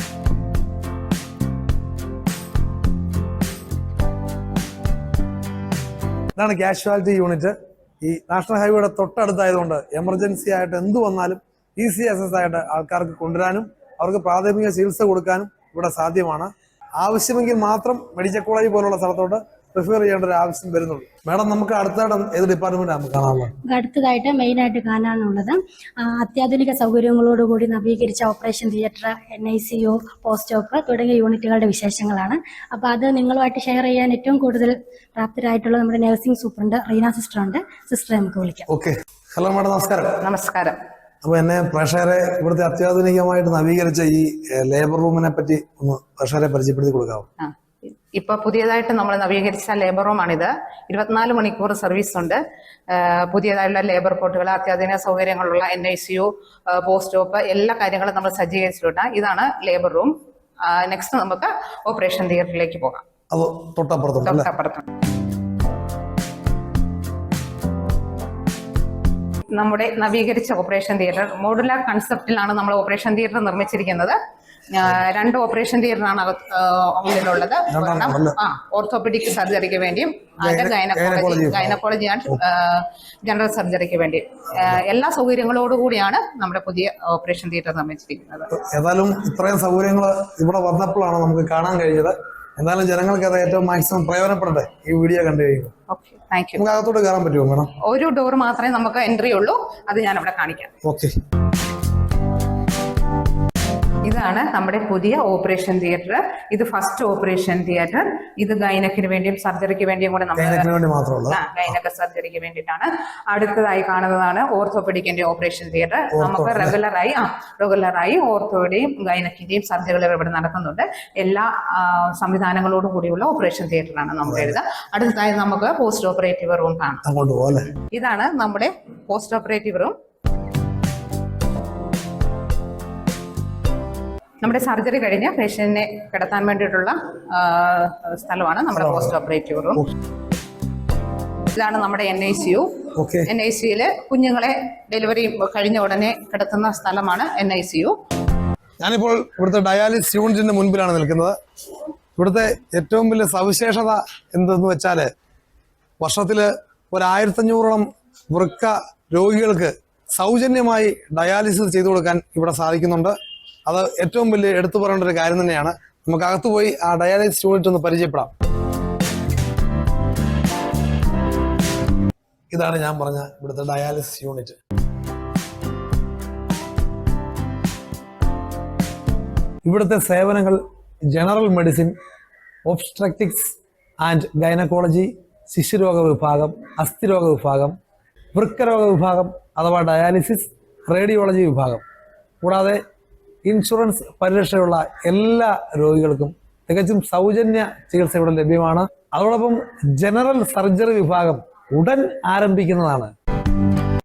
[SPEAKER 1] ഇതാണ് കാഷ്വാലിറ്റി യൂണിറ്റ് ഈ നാഷണൽ ഹൈവേയുടെ തൊട്ടടുത്തായതുകൊണ്ട് എമർജൻസി ആയിട്ട് എന്ത് വന്നാലും ഈസി ആക്സസ് ആയിട്ട് ആൾക്കാർക്ക് കൊണ്ടുവരാനും അവർക്ക് പ്രാഥമിക ചികിത്സ കൊടുക്കാനും ഇവിടെ സാധ്യമാണ്. ആവശ്യമെങ്കിൽ മാത്രം മെഡിക്കൽ കോളേജ് പോലുള്ള സ്ഥലത്തോട്ട് പ്രിഫർ ചെയ്യേണ്ട ഒരു ആവശ്യം വരുന്നുള്ളൂ. മാഡം നമുക്ക് അടുത്തായിട്ട് ഏത് ഡിപ്പാർട്ട്മെന്റ് നമുക്ക് കാണാനുള്ളത്?
[SPEAKER 7] അടുത്തതായിട്ട് മെയിൻ ആയിട്ട് കാണാനുള്ളത് അത്യാധുനിക സൗകര്യങ്ങളോടുകൂടി നവീകരിച്ച operation theatre N I C U post op തുടങ്ങിയ യൂണിറ്റുകളുടെ വിശേഷങ്ങളാണ്. അപ്പോൾ അത് നിങ്ങളുമായിട്ട് ഷെയർ ചെയ്യാൻ ഏറ്റവും കൂടുതൽ പ്രാപ്തരായിട്ടുള്ള നമ്മുടെ നഴ്സിംഗ് സൂപ്രണ്ട് റീന സിസ്റ്റർ ഉണ്ട്. സിസ്റ്ററെ നമുക്ക് വിളിക്കാം.
[SPEAKER 1] ഓക്കെ ഹലോ മാഡം നമസ്കാരം.
[SPEAKER 8] നമസ്കാരം.
[SPEAKER 1] അപ്പൊ എന്നെ പ്രേക്ഷകരെ ഇവിടുത്തെ അത്യാധുനികമായിട്ട് നവീകരിച്ച ഈ ലേബർ റൂമിനെ പറ്റി ഒന്ന് പ്രേക്ഷകരെ പരിചയപ്പെടുത്തി കൊടുക്കാവോ?
[SPEAKER 8] ആ. ഇപ്പൊ പുതിയതായിട്ട് നമ്മൾ നവീകരിച്ച ലേബർ റൂമാണിത് ഇരുപത്തിനാല് മണിക്കൂർ സർവീസ് ഉണ്ട്. പുതിയതായിട്ടുള്ള പുതിയതായുള്ള ലേബർ പോർട്ടുകൾ അത്യാധുനിക സൗകര്യങ്ങളുള്ള N I C U post op എല്ലാ കാര്യങ്ങളും നമ്മൾ സജ്ജീകരിച്ചിട്ടുണ്ട്. ഇതാണ് ലേബർ റൂം നെക്സ്റ്റ് നമുക്ക് ഓപ്പറേഷൻ തിയേറ്ററിലേക്ക് പോകാം.
[SPEAKER 1] തൊട്ടപ്പുറത്തുണ്ട്
[SPEAKER 8] നമ്മുടെ നവീകരിച്ച ഓപ്പറേഷൻ തിയേറ്റർ മോഡുലാർ കൺസെപ്റ്റിലാണ് നമ്മൾ ഓപ്പറേഷൻ തിയേറ്റർ നിർമ്മിച്ചിരിക്കുന്നത്. രണ്ട് ഓപ്പറേഷൻ തിയേറ്ററാണ് ഉള്ളിലുള്ളത് ഓർത്തോപെഡിക് സർജറിക്ക് വേണ്ടിയും
[SPEAKER 1] അതിന്റെ
[SPEAKER 8] ഗൈനക്കോളജി
[SPEAKER 1] ഗൈനക്കോളജി
[SPEAKER 8] ആൻഡ് ജനറൽ സർജറിക്ക് വേണ്ടി. എല്ലാ സൗകര്യങ്ങളോടുകൂടിയാണ് നമ്മുടെ പുതിയ ഓപ്പറേഷൻ തിയേറ്റർ നിർമ്മിച്ചിരിക്കുന്നത്.
[SPEAKER 1] ഏതായാലും ഇത്രയും സൗകര്യങ്ങൾ ഇവിടെ വന്നപ്പോഴാണ് നമുക്ക് കാണാൻ കഴിഞ്ഞത്. എന്തായാലും ജനങ്ങൾക്ക് അത് ഏറ്റവും മാക്സിമം പ്രയോജനപ്പെടട്ടെ ഈ വീഡിയോ കണ്ടു കഴിയുമ്പോൾ. നമുക്ക് അകത്തോട്ട് കയറാൻ പറ്റുമോ മേഡം?
[SPEAKER 8] ഒരു ഡോർ മാത്രമേ നമുക്ക് എൻട്രി ഉള്ളൂ. അത് ഞാൻ അവിടെ കാണിക്കാം.
[SPEAKER 1] ഓക്കെ
[SPEAKER 8] ഇതാണ് നമ്മുടെ പുതിയ ഓപ്പറേഷൻ തിയേറ്റർ. ഇത് ഫസ്റ്റ് ഓപ്പറേഷൻ തിയേറ്റർ. ഇത് ഗൈനക്കിന് വേണ്ടിയും സർജറിക്ക് വേണ്ടിയും കൂടെ നമ്മൾ
[SPEAKER 1] ഗൈനക്കിന് വേണ്ടി മാത്രമുള്ളത്
[SPEAKER 8] ഗൈനക സർജറിക്ക് വേണ്ടിയിട്ടാണ്. അടുത്തതായി കാണുന്നതാണ് ഓർത്തോപെഡിക്കിന്റെ ഓപ്പറേഷൻ തിയേറ്റർ. നമുക്ക് റെഗുലറായി ആ റെഗുലറായി ഓർത്തോയുടെയും ഗൈനക്കിന്റെയും സർജറികൾ ഇവിടെ നടക്കുന്നുണ്ട്. എല്ലാ സംവിധാനങ്ങളോടും കൂടിയുള്ള ഓപ്പറേഷൻ തിയേറ്ററാണ് നമ്മുടെ എഴുതുക അടുത്തതായി നമുക്ക് പോസ്റ്റ് ഓപ്പറേറ്റീവ് റൂം കാണാം. ഇതാണ് നമ്മുടെ പോസ്റ്റ് ഓപ്പറേറ്റീവ് റൂം. നമ്മുടെ സർജറി കഴിഞ്ഞ് പേഷ്യന്റിനെ കിടത്താൻ വേണ്ടിയിട്ടുള്ള സ്ഥലമാണ് നമ്മുടെ പോസ്റ്റ് ഓപ്പറേറ്റീവ് റൂം ഇതാണ് നമ്മുടെ N I C U N I സിയിൽ കുഞ്ഞുങ്ങളെ ഡെലിവറി കഴിഞ്ഞ ഉടനെ കിടത്തുന്ന സ്ഥലമാണ് എൻ ഐ സി യു
[SPEAKER 1] ഞാനിപ്പോൾ ഇവിടുത്തെ ഡയാലിസിസ് യൂണിറ്റിന്റെ മുൻപിലാണ് നിൽക്കുന്നത്. ഇവിടുത്തെ ഏറ്റവും വലിയ സവിശേഷത എന്തെന്ന് വെച്ചാൽ വർഷത്തിൽ ഒരായിരത്തഞ്ഞൂറോളം വൃക്ക രോഗികൾക്ക് സൗജന്യമായി ഡയാലിസിസ് ചെയ്തു കൊടുക്കാൻ ഇവിടെ സാധിക്കുന്നുണ്ട്. അത് ഏറ്റവും വലിയ എടുത്തു പറയേണ്ട ഒരു കാര്യം തന്നെയാണ്. നമുക്ക് അകത്ത് പോയി ആ ഡയാലിസിസ് യൂണിറ്റ് ഒന്ന് പരിചയപ്പെടാം. ഇതാണ് ഞാൻ പറഞ്ഞ ഇവിടുത്തെ ഡയാലിസിസ് യൂണിറ്റ് ഇവിടുത്തെ സേവനങ്ങൾ general medicine obstetrics and gynaecology ശിശുരോഗ വിഭാഗം അസ്ഥിരോഗ വിഭാഗം വൃക്കരോഗ വിഭാഗം അഥവാ ഡയാലിസിസ് റേഡിയോളജി വിഭാഗം. കൂടാതെ ഇൻഷുറൻസ് പരിരക്ഷയുള്ള എല്ലാ രോഗികൾക്കും തികച്ചും സൗജന്യ ചികിത്സ ഇവിടെ ലഭ്യമാണ്. അതോടൊപ്പം ജനറൽ സർജറി വിഭാഗം ഉടൻ ആരംഭിക്കുന്നതാണ്.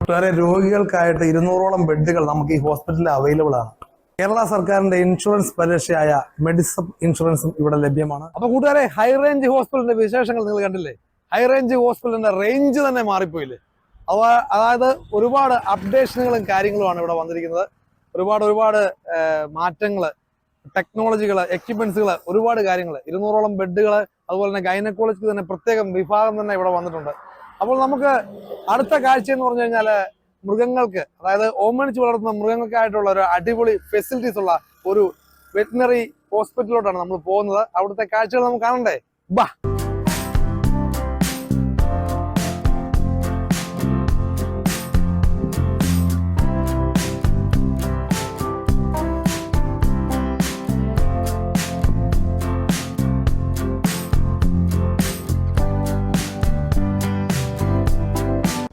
[SPEAKER 1] ഒട്ടേറെ രോഗികൾക്കായിട്ട് ഇരുന്നൂറോളം ബെഡുകൾ നമുക്ക് ഈ ഹോസ്പിറ്റലിൽ അവൈലബിൾ ആണ്. കേരള സർക്കാരിന്റെ ഇൻഷുറൻസ് പരിരക്ഷയായ മെഡിസപ്പ് ഇൻഷുറൻസും ഇവിടെ ലഭ്യമാണ്. അപ്പൊ കൂട്ടുകാരെ ഹൈ റേഞ്ച് ഹോസ്പിറ്റലിന്റെ വിശേഷങ്ങൾ നിങ്ങൾ കണ്ടില്ലേ? ഹൈ റേഞ്ച് ഹോസ്പിറ്റലിന്റെ റേഞ്ച് തന്നെ മാറിപ്പോയില്ലേ? അവ അതായത് ഒരുപാട് അപ്ഡേഷനുകളും കാര്യങ്ങളുമാണ് ഇവിടെ വന്നിരിക്കുന്നത്. ഒരുപാട് ഒരുപാട് മാറ്റങ്ങൾ ടെക്നോളജികൾ എക്യുപ്മെന്റ്സുകൾ ഒരുപാട് കാര്യങ്ങൾ ഇരുന്നൂറോളം ബെഡുകൾ അതുപോലെ തന്നെ ഗൈനക്കോളജിക്ക് തന്നെ പ്രത്യേകം വിഭാഗം തന്നെ ഇവിടെ വന്നിട്ടുണ്ട്. അപ്പോൾ നമുക്ക് അടുത്ത കാഴ്ച എന്ന് പറഞ്ഞു കഴിഞ്ഞാൽ മൃഗങ്ങൾക്ക് അതായത് ഓമനിച്ച് വളർത്തുന്ന മൃഗങ്ങൾക്കായിട്ടുള്ള ഒരു അടിപൊളി ഫെസിലിറ്റീസ് ഉള്ള ഒരു വെറ്റിനറി ഹോസ്പിറ്റലിലോട്ടാണ് നമ്മൾ പോകുന്നത്. അവിടുത്തെ കാഴ്ചകൾ നമുക്ക് കാണണ്ടേ? ബാ!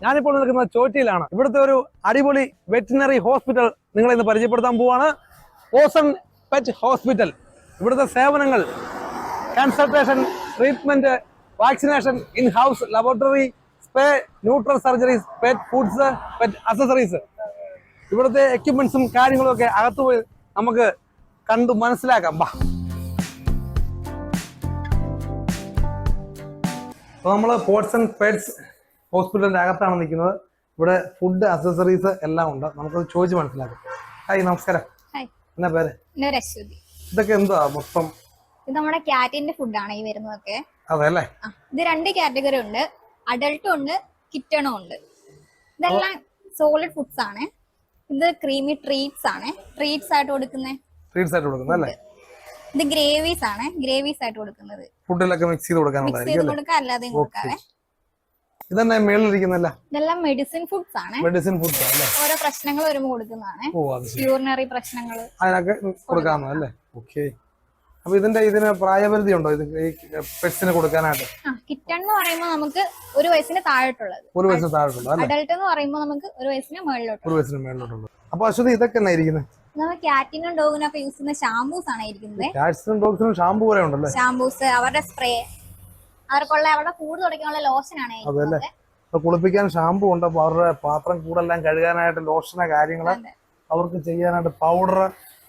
[SPEAKER 1] ഞാനിപ്പോൾ നിൽക്കുന്നത് ചോറ്റിയിലാണ്. ഇവിടുത്തെ ഒരു അടിപൊളി വെറ്റിനറി ഹോസ്പിറ്റൽ നിങ്ങളെ ഇന്ന് പരിചയപ്പെടുത്താൻ പോവാണ്. Ozone pet hospital. ഇവിടുത്തെ സേവനങ്ങൾ consultation treatment vaccination in house laboratory spay neutral surgeries pet foods pet accessories ഇവിടുത്തെ എക്യുപ്മെന്റ്സും കാര്യങ്ങളും ഒക്കെ അകത്ത് പോയി നമുക്ക് കണ്ടു മനസ്സിലാക്കാം. ബാ. അപ്പോൾ നമ്മൾ പോർട്സ് ആൻഡ് പെറ്റ്സ് ഹോസ്പിറ്റലിന്റെ അകത്താണ് നിൽക്കുന്നത്. ഇവിടെ ഫുഡ് അക്സസറീസ് എല്ലാം ഉണ്ട്. നമുക്കത് ചോദിച്ച് മനസ്സിലാക്കാം. ഹായ് നമസ്കാരം. എന്നാ പേര്? ഇതൊക്കെ എന്താ മൊത്തം?
[SPEAKER 9] ഇത് നമ്മുടെ ക്യാറ്റിന്റെ ഫുഡാണ് ഈ വരുന്നതൊക്കെ.
[SPEAKER 1] അതെ അല്ലേ?
[SPEAKER 9] ഇത് രണ്ട് കാറ്റഗറി ഉണ്ട്. അഡൾട്ടും ഉണ്ട് കിറ്റണും ഉണ്ട്. ഇതെല്ലാം സോളിഡ് ഫുഡ്സ് ആണ്. ഇത് ക്രീമി ട്രീറ്റ്സ് ആണ്. ട്രീറ്റ്സ് ആയിട്ട് കൊടുക്കുന്നത്
[SPEAKER 1] ട്രീറ്റ്സ് ആയിട്ട് കൊടുക്കുന്നത് അല്ലേ?
[SPEAKER 9] ഇത് ഗ്രേവീസ് ആണ്. ഗ്രേവീസ് ആയിട്ട് കൊടുക്കുന്നത്.
[SPEAKER 1] ഫുഡിലൊക്കെ മിക്സ് ചെയ്ത്
[SPEAKER 9] മിക്സ്
[SPEAKER 1] കൊടുക്കാനുള്ളതായിരിക്കും
[SPEAKER 9] ചെയ്ത് കൊടുക്കാം അല്ലാതെയും
[SPEAKER 1] ഇതന്നെ മേളിലിരിക്കുന്നല്ല
[SPEAKER 9] ഇതെല്ലാം മെഡിസിൻ ഫുഡ്സ് ആണ്.
[SPEAKER 1] മെഡിസിൻ ഫുഡ്സ് അല്ലേ
[SPEAKER 9] ഓരോ പ്രശ്നങ്ങൾ വരുമ്പോൾ കൊടുക്കുന്നതാണ്.
[SPEAKER 1] ഓ അത് ശരി.
[SPEAKER 9] യൂറിനറി പ്രശ്നങ്ങൾ
[SPEAKER 1] അതിനൊക്കെ കൊടുക്കാവുന്നത് അല്ലേ? ഓക്കെ അപ്പൊ ഇതിന്റെ ഇതിന് പ്രായപരിധി ഉണ്ടോ? ഇത് ഈ പെറ്റ്സിന് കൊടുക്കാനായിട്ട്?
[SPEAKER 9] കിറ്റൺ എന്ന് പറയുമ്പോൾ നമുക്ക് ഒരു വയസ്സിന് താഴോട്ടുള്ളത്.
[SPEAKER 1] ഒരു വയസ്സിന് താഴെയുണ്ടോ അല്ലേ?
[SPEAKER 9] അഡൾട്ട് എന്ന് പറയുമ്പോൾ നമുക്ക് ഒരു വയസ്സിന് മുകളിലോട്ട്
[SPEAKER 1] ഒരു വയസ്സിന് മേളിലോട്ടുള്ളത്. അപ്പൊ അശ്വതി ഇതൊക്കെ എന്നാ ഇരിക്കുന്നത്
[SPEAKER 9] ക്യാറ്റിനും ഡോഗിനും ഒക്കെ യൂസ് ചെയ്യുന്ന ഷാംപൂസ് ആണ് ഇരിക്കുന്നത്
[SPEAKER 1] കാറ്റ്സിനും ഡോഗ്സിനും ഷാമ്പു പോലെ ഉണ്ടല്ലേ?
[SPEAKER 9] ഷാംപൂസ് അവരുടെ സ്പ്രേ അവർക്കുള്ള അവരുടെ കൂട് ആണ്
[SPEAKER 1] അതല്ലേ? കുളിപ്പിക്കാൻ ഷാമ്പു ഉണ്ട് അപ്പൊ അവരുടെ പാത്രം കൂടെല്ലാം കഴുകാനായിട്ട് ലോഷന
[SPEAKER 9] കാര്യങ്ങൾ
[SPEAKER 1] അവർക്ക് ചെയ്യാനായിട്ട് പൗഡർ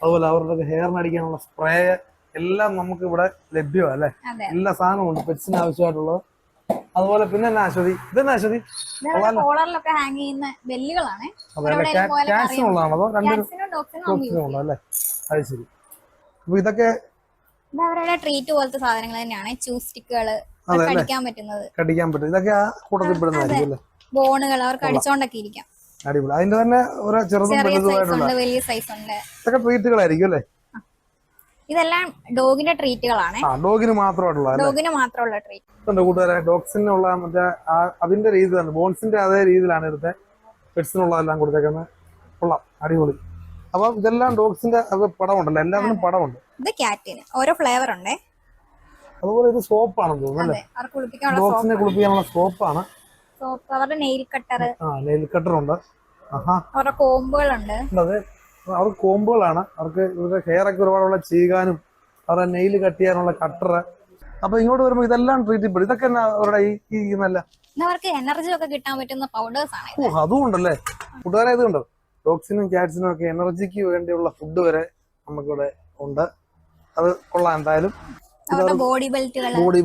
[SPEAKER 1] അതുപോലെ അവരുടെ ഹെയറിനടിക്കാനുള്ള സ്പ്രേ എല്ലാം നമുക്ക് ഇവിടെ ലഭ്യമാണ് അല്ലെ എല്ലാ സാധനവും ഉണ്ട് പെറ്റ്സിന് ആവശ്യമായിട്ടുള്ളത്. അതുപോലെ പിന്നെ എന്നാ അശ്വതി? ഇതെന്നാ അശ്വതി?
[SPEAKER 9] കോളറിലൊക്കെ ഹാങ് ചെയ്യുന്ന ബെല്ലുകളാണ്
[SPEAKER 1] ക്യാറ്റ്സിനുള്ളതാണോ അല്ലേ? അത് ശരി. അപ്പൊ ഇതൊക്കെ
[SPEAKER 9] അവരുടെ ട്രീറ്റ് പോലത്തെ സാധനങ്ങൾ തന്നെയാണ്. ചൂസ് സ്റ്റിക്കുകൾ
[SPEAKER 1] അതെ അല്ലേ
[SPEAKER 9] കടിക്കാൻ പറ്റുന്നത്.
[SPEAKER 1] കടിക്കാൻ പറ്റും. ഇതൊക്കെ ആ കൂട്ടത്തിൽ പെടുന്നതായിരിക്കും അല്ലേ?
[SPEAKER 9] ബോണുകൾ അവർക്ക് അടിച്ചോണ്ടൊക്കെ ഇരിക്കാം.
[SPEAKER 1] അടിപൊളി. അതിന്റെ തന്നെ ഓരോ ചെറുതും വലുതുമായിട്ടുള്ള
[SPEAKER 9] വലിയ സൈസ് ഉണ്ട്.
[SPEAKER 1] ഇതൊക്കെ ട്രീറ്റുകളായിരിക്കും അല്ലേ?
[SPEAKER 9] ഇതെല്ലാം ഡോഗിന്റെ ട്രീറ്റുകളാണ്
[SPEAKER 1] ഡോഗിന് മാത്രമായിട്ടുള്ള
[SPEAKER 9] ഡോഗിന് മാത്രമുള്ള ട്രീറ്റ്
[SPEAKER 1] കൂട്ടുകാരെ ഡോഗ്സിനുള്ള മറ്റേ അതിന്റെ രീതി തന്നെ. ബോൺസിന്റെ അതേ രീതിയിലാണ് ഇവിടുത്തെ പെറ്റ്സിനുള്ളതെല്ലാം കൊടുത്തേക്കുന്നത്. കൊള്ളാം. അടിപൊളി. അപ്പൊ ഇതെല്ലാം ഡോഗ്സിന്റെ പടമുണ്ടല്ലോ? എല്ലാത്തിനും പടമുണ്ട്.
[SPEAKER 9] ഇത് ക്യാറ്റിന്. ഓരോ ഫ്ലേവർ ഉണ്ട്.
[SPEAKER 1] അതുപോലെ ഇത് സോപ്പാണെന്ന് തോന്നുന്നു അല്ലേ?
[SPEAKER 9] അതെ കുളിപ്പിക്കാനുള്ള
[SPEAKER 1] ഡോഗ്സിനെ
[SPEAKER 9] സോപ്പ്
[SPEAKER 1] കുളിപ്പിക്കാനുള്ള സോപ്പാണ്.
[SPEAKER 9] സോപ്പ് അവരുടെ നെയിൽ കട്ടർ
[SPEAKER 1] ആ നെയിൽ കട്ടർ ഉണ്ട്
[SPEAKER 9] അവരുടെ കോമ്പുകളുണ്ട്.
[SPEAKER 1] ഉണ്ട് അവർ അവർക്ക് കോമ്പുകളാണ്. അവർക്ക് ഇവരുടെ ഹെയർ ഒക്കെ ഒരുപാടുള്ള ചെയ്യാനും അവരുടെ നെയിൽ കട്ട് ചെയ്യാനുള്ള കട്ടർ അപ്പൊ ഇങ്ങോട്ട് വരുമ്പോ ഇതെല്ലാം ട്രീറ്റ് ഇതൊക്കെ അവരുടെ ഈ ഈ നല്ല
[SPEAKER 9] അവർക്ക് എനർജി ഒക്കെ കിട്ടാൻ പറ്റുന്ന പൗഡേഴ്സ് ആണ് ഇത്.
[SPEAKER 1] ഓ അതും ഉണ്ടല്ലേ? കൂട്ടുകാരെ ഇത് കണ്ടോ ഡോഗ്സിനും ക്യാറ്റ്സിനും ഒക്കെ എനർജിക്ക് വേണ്ടിയുള്ള ഫുഡ് വരെ നമുക്കിവിടെ ഉണ്ട്. അത് കൊള്ളാം എന്തായാലും.
[SPEAKER 9] ബോഡി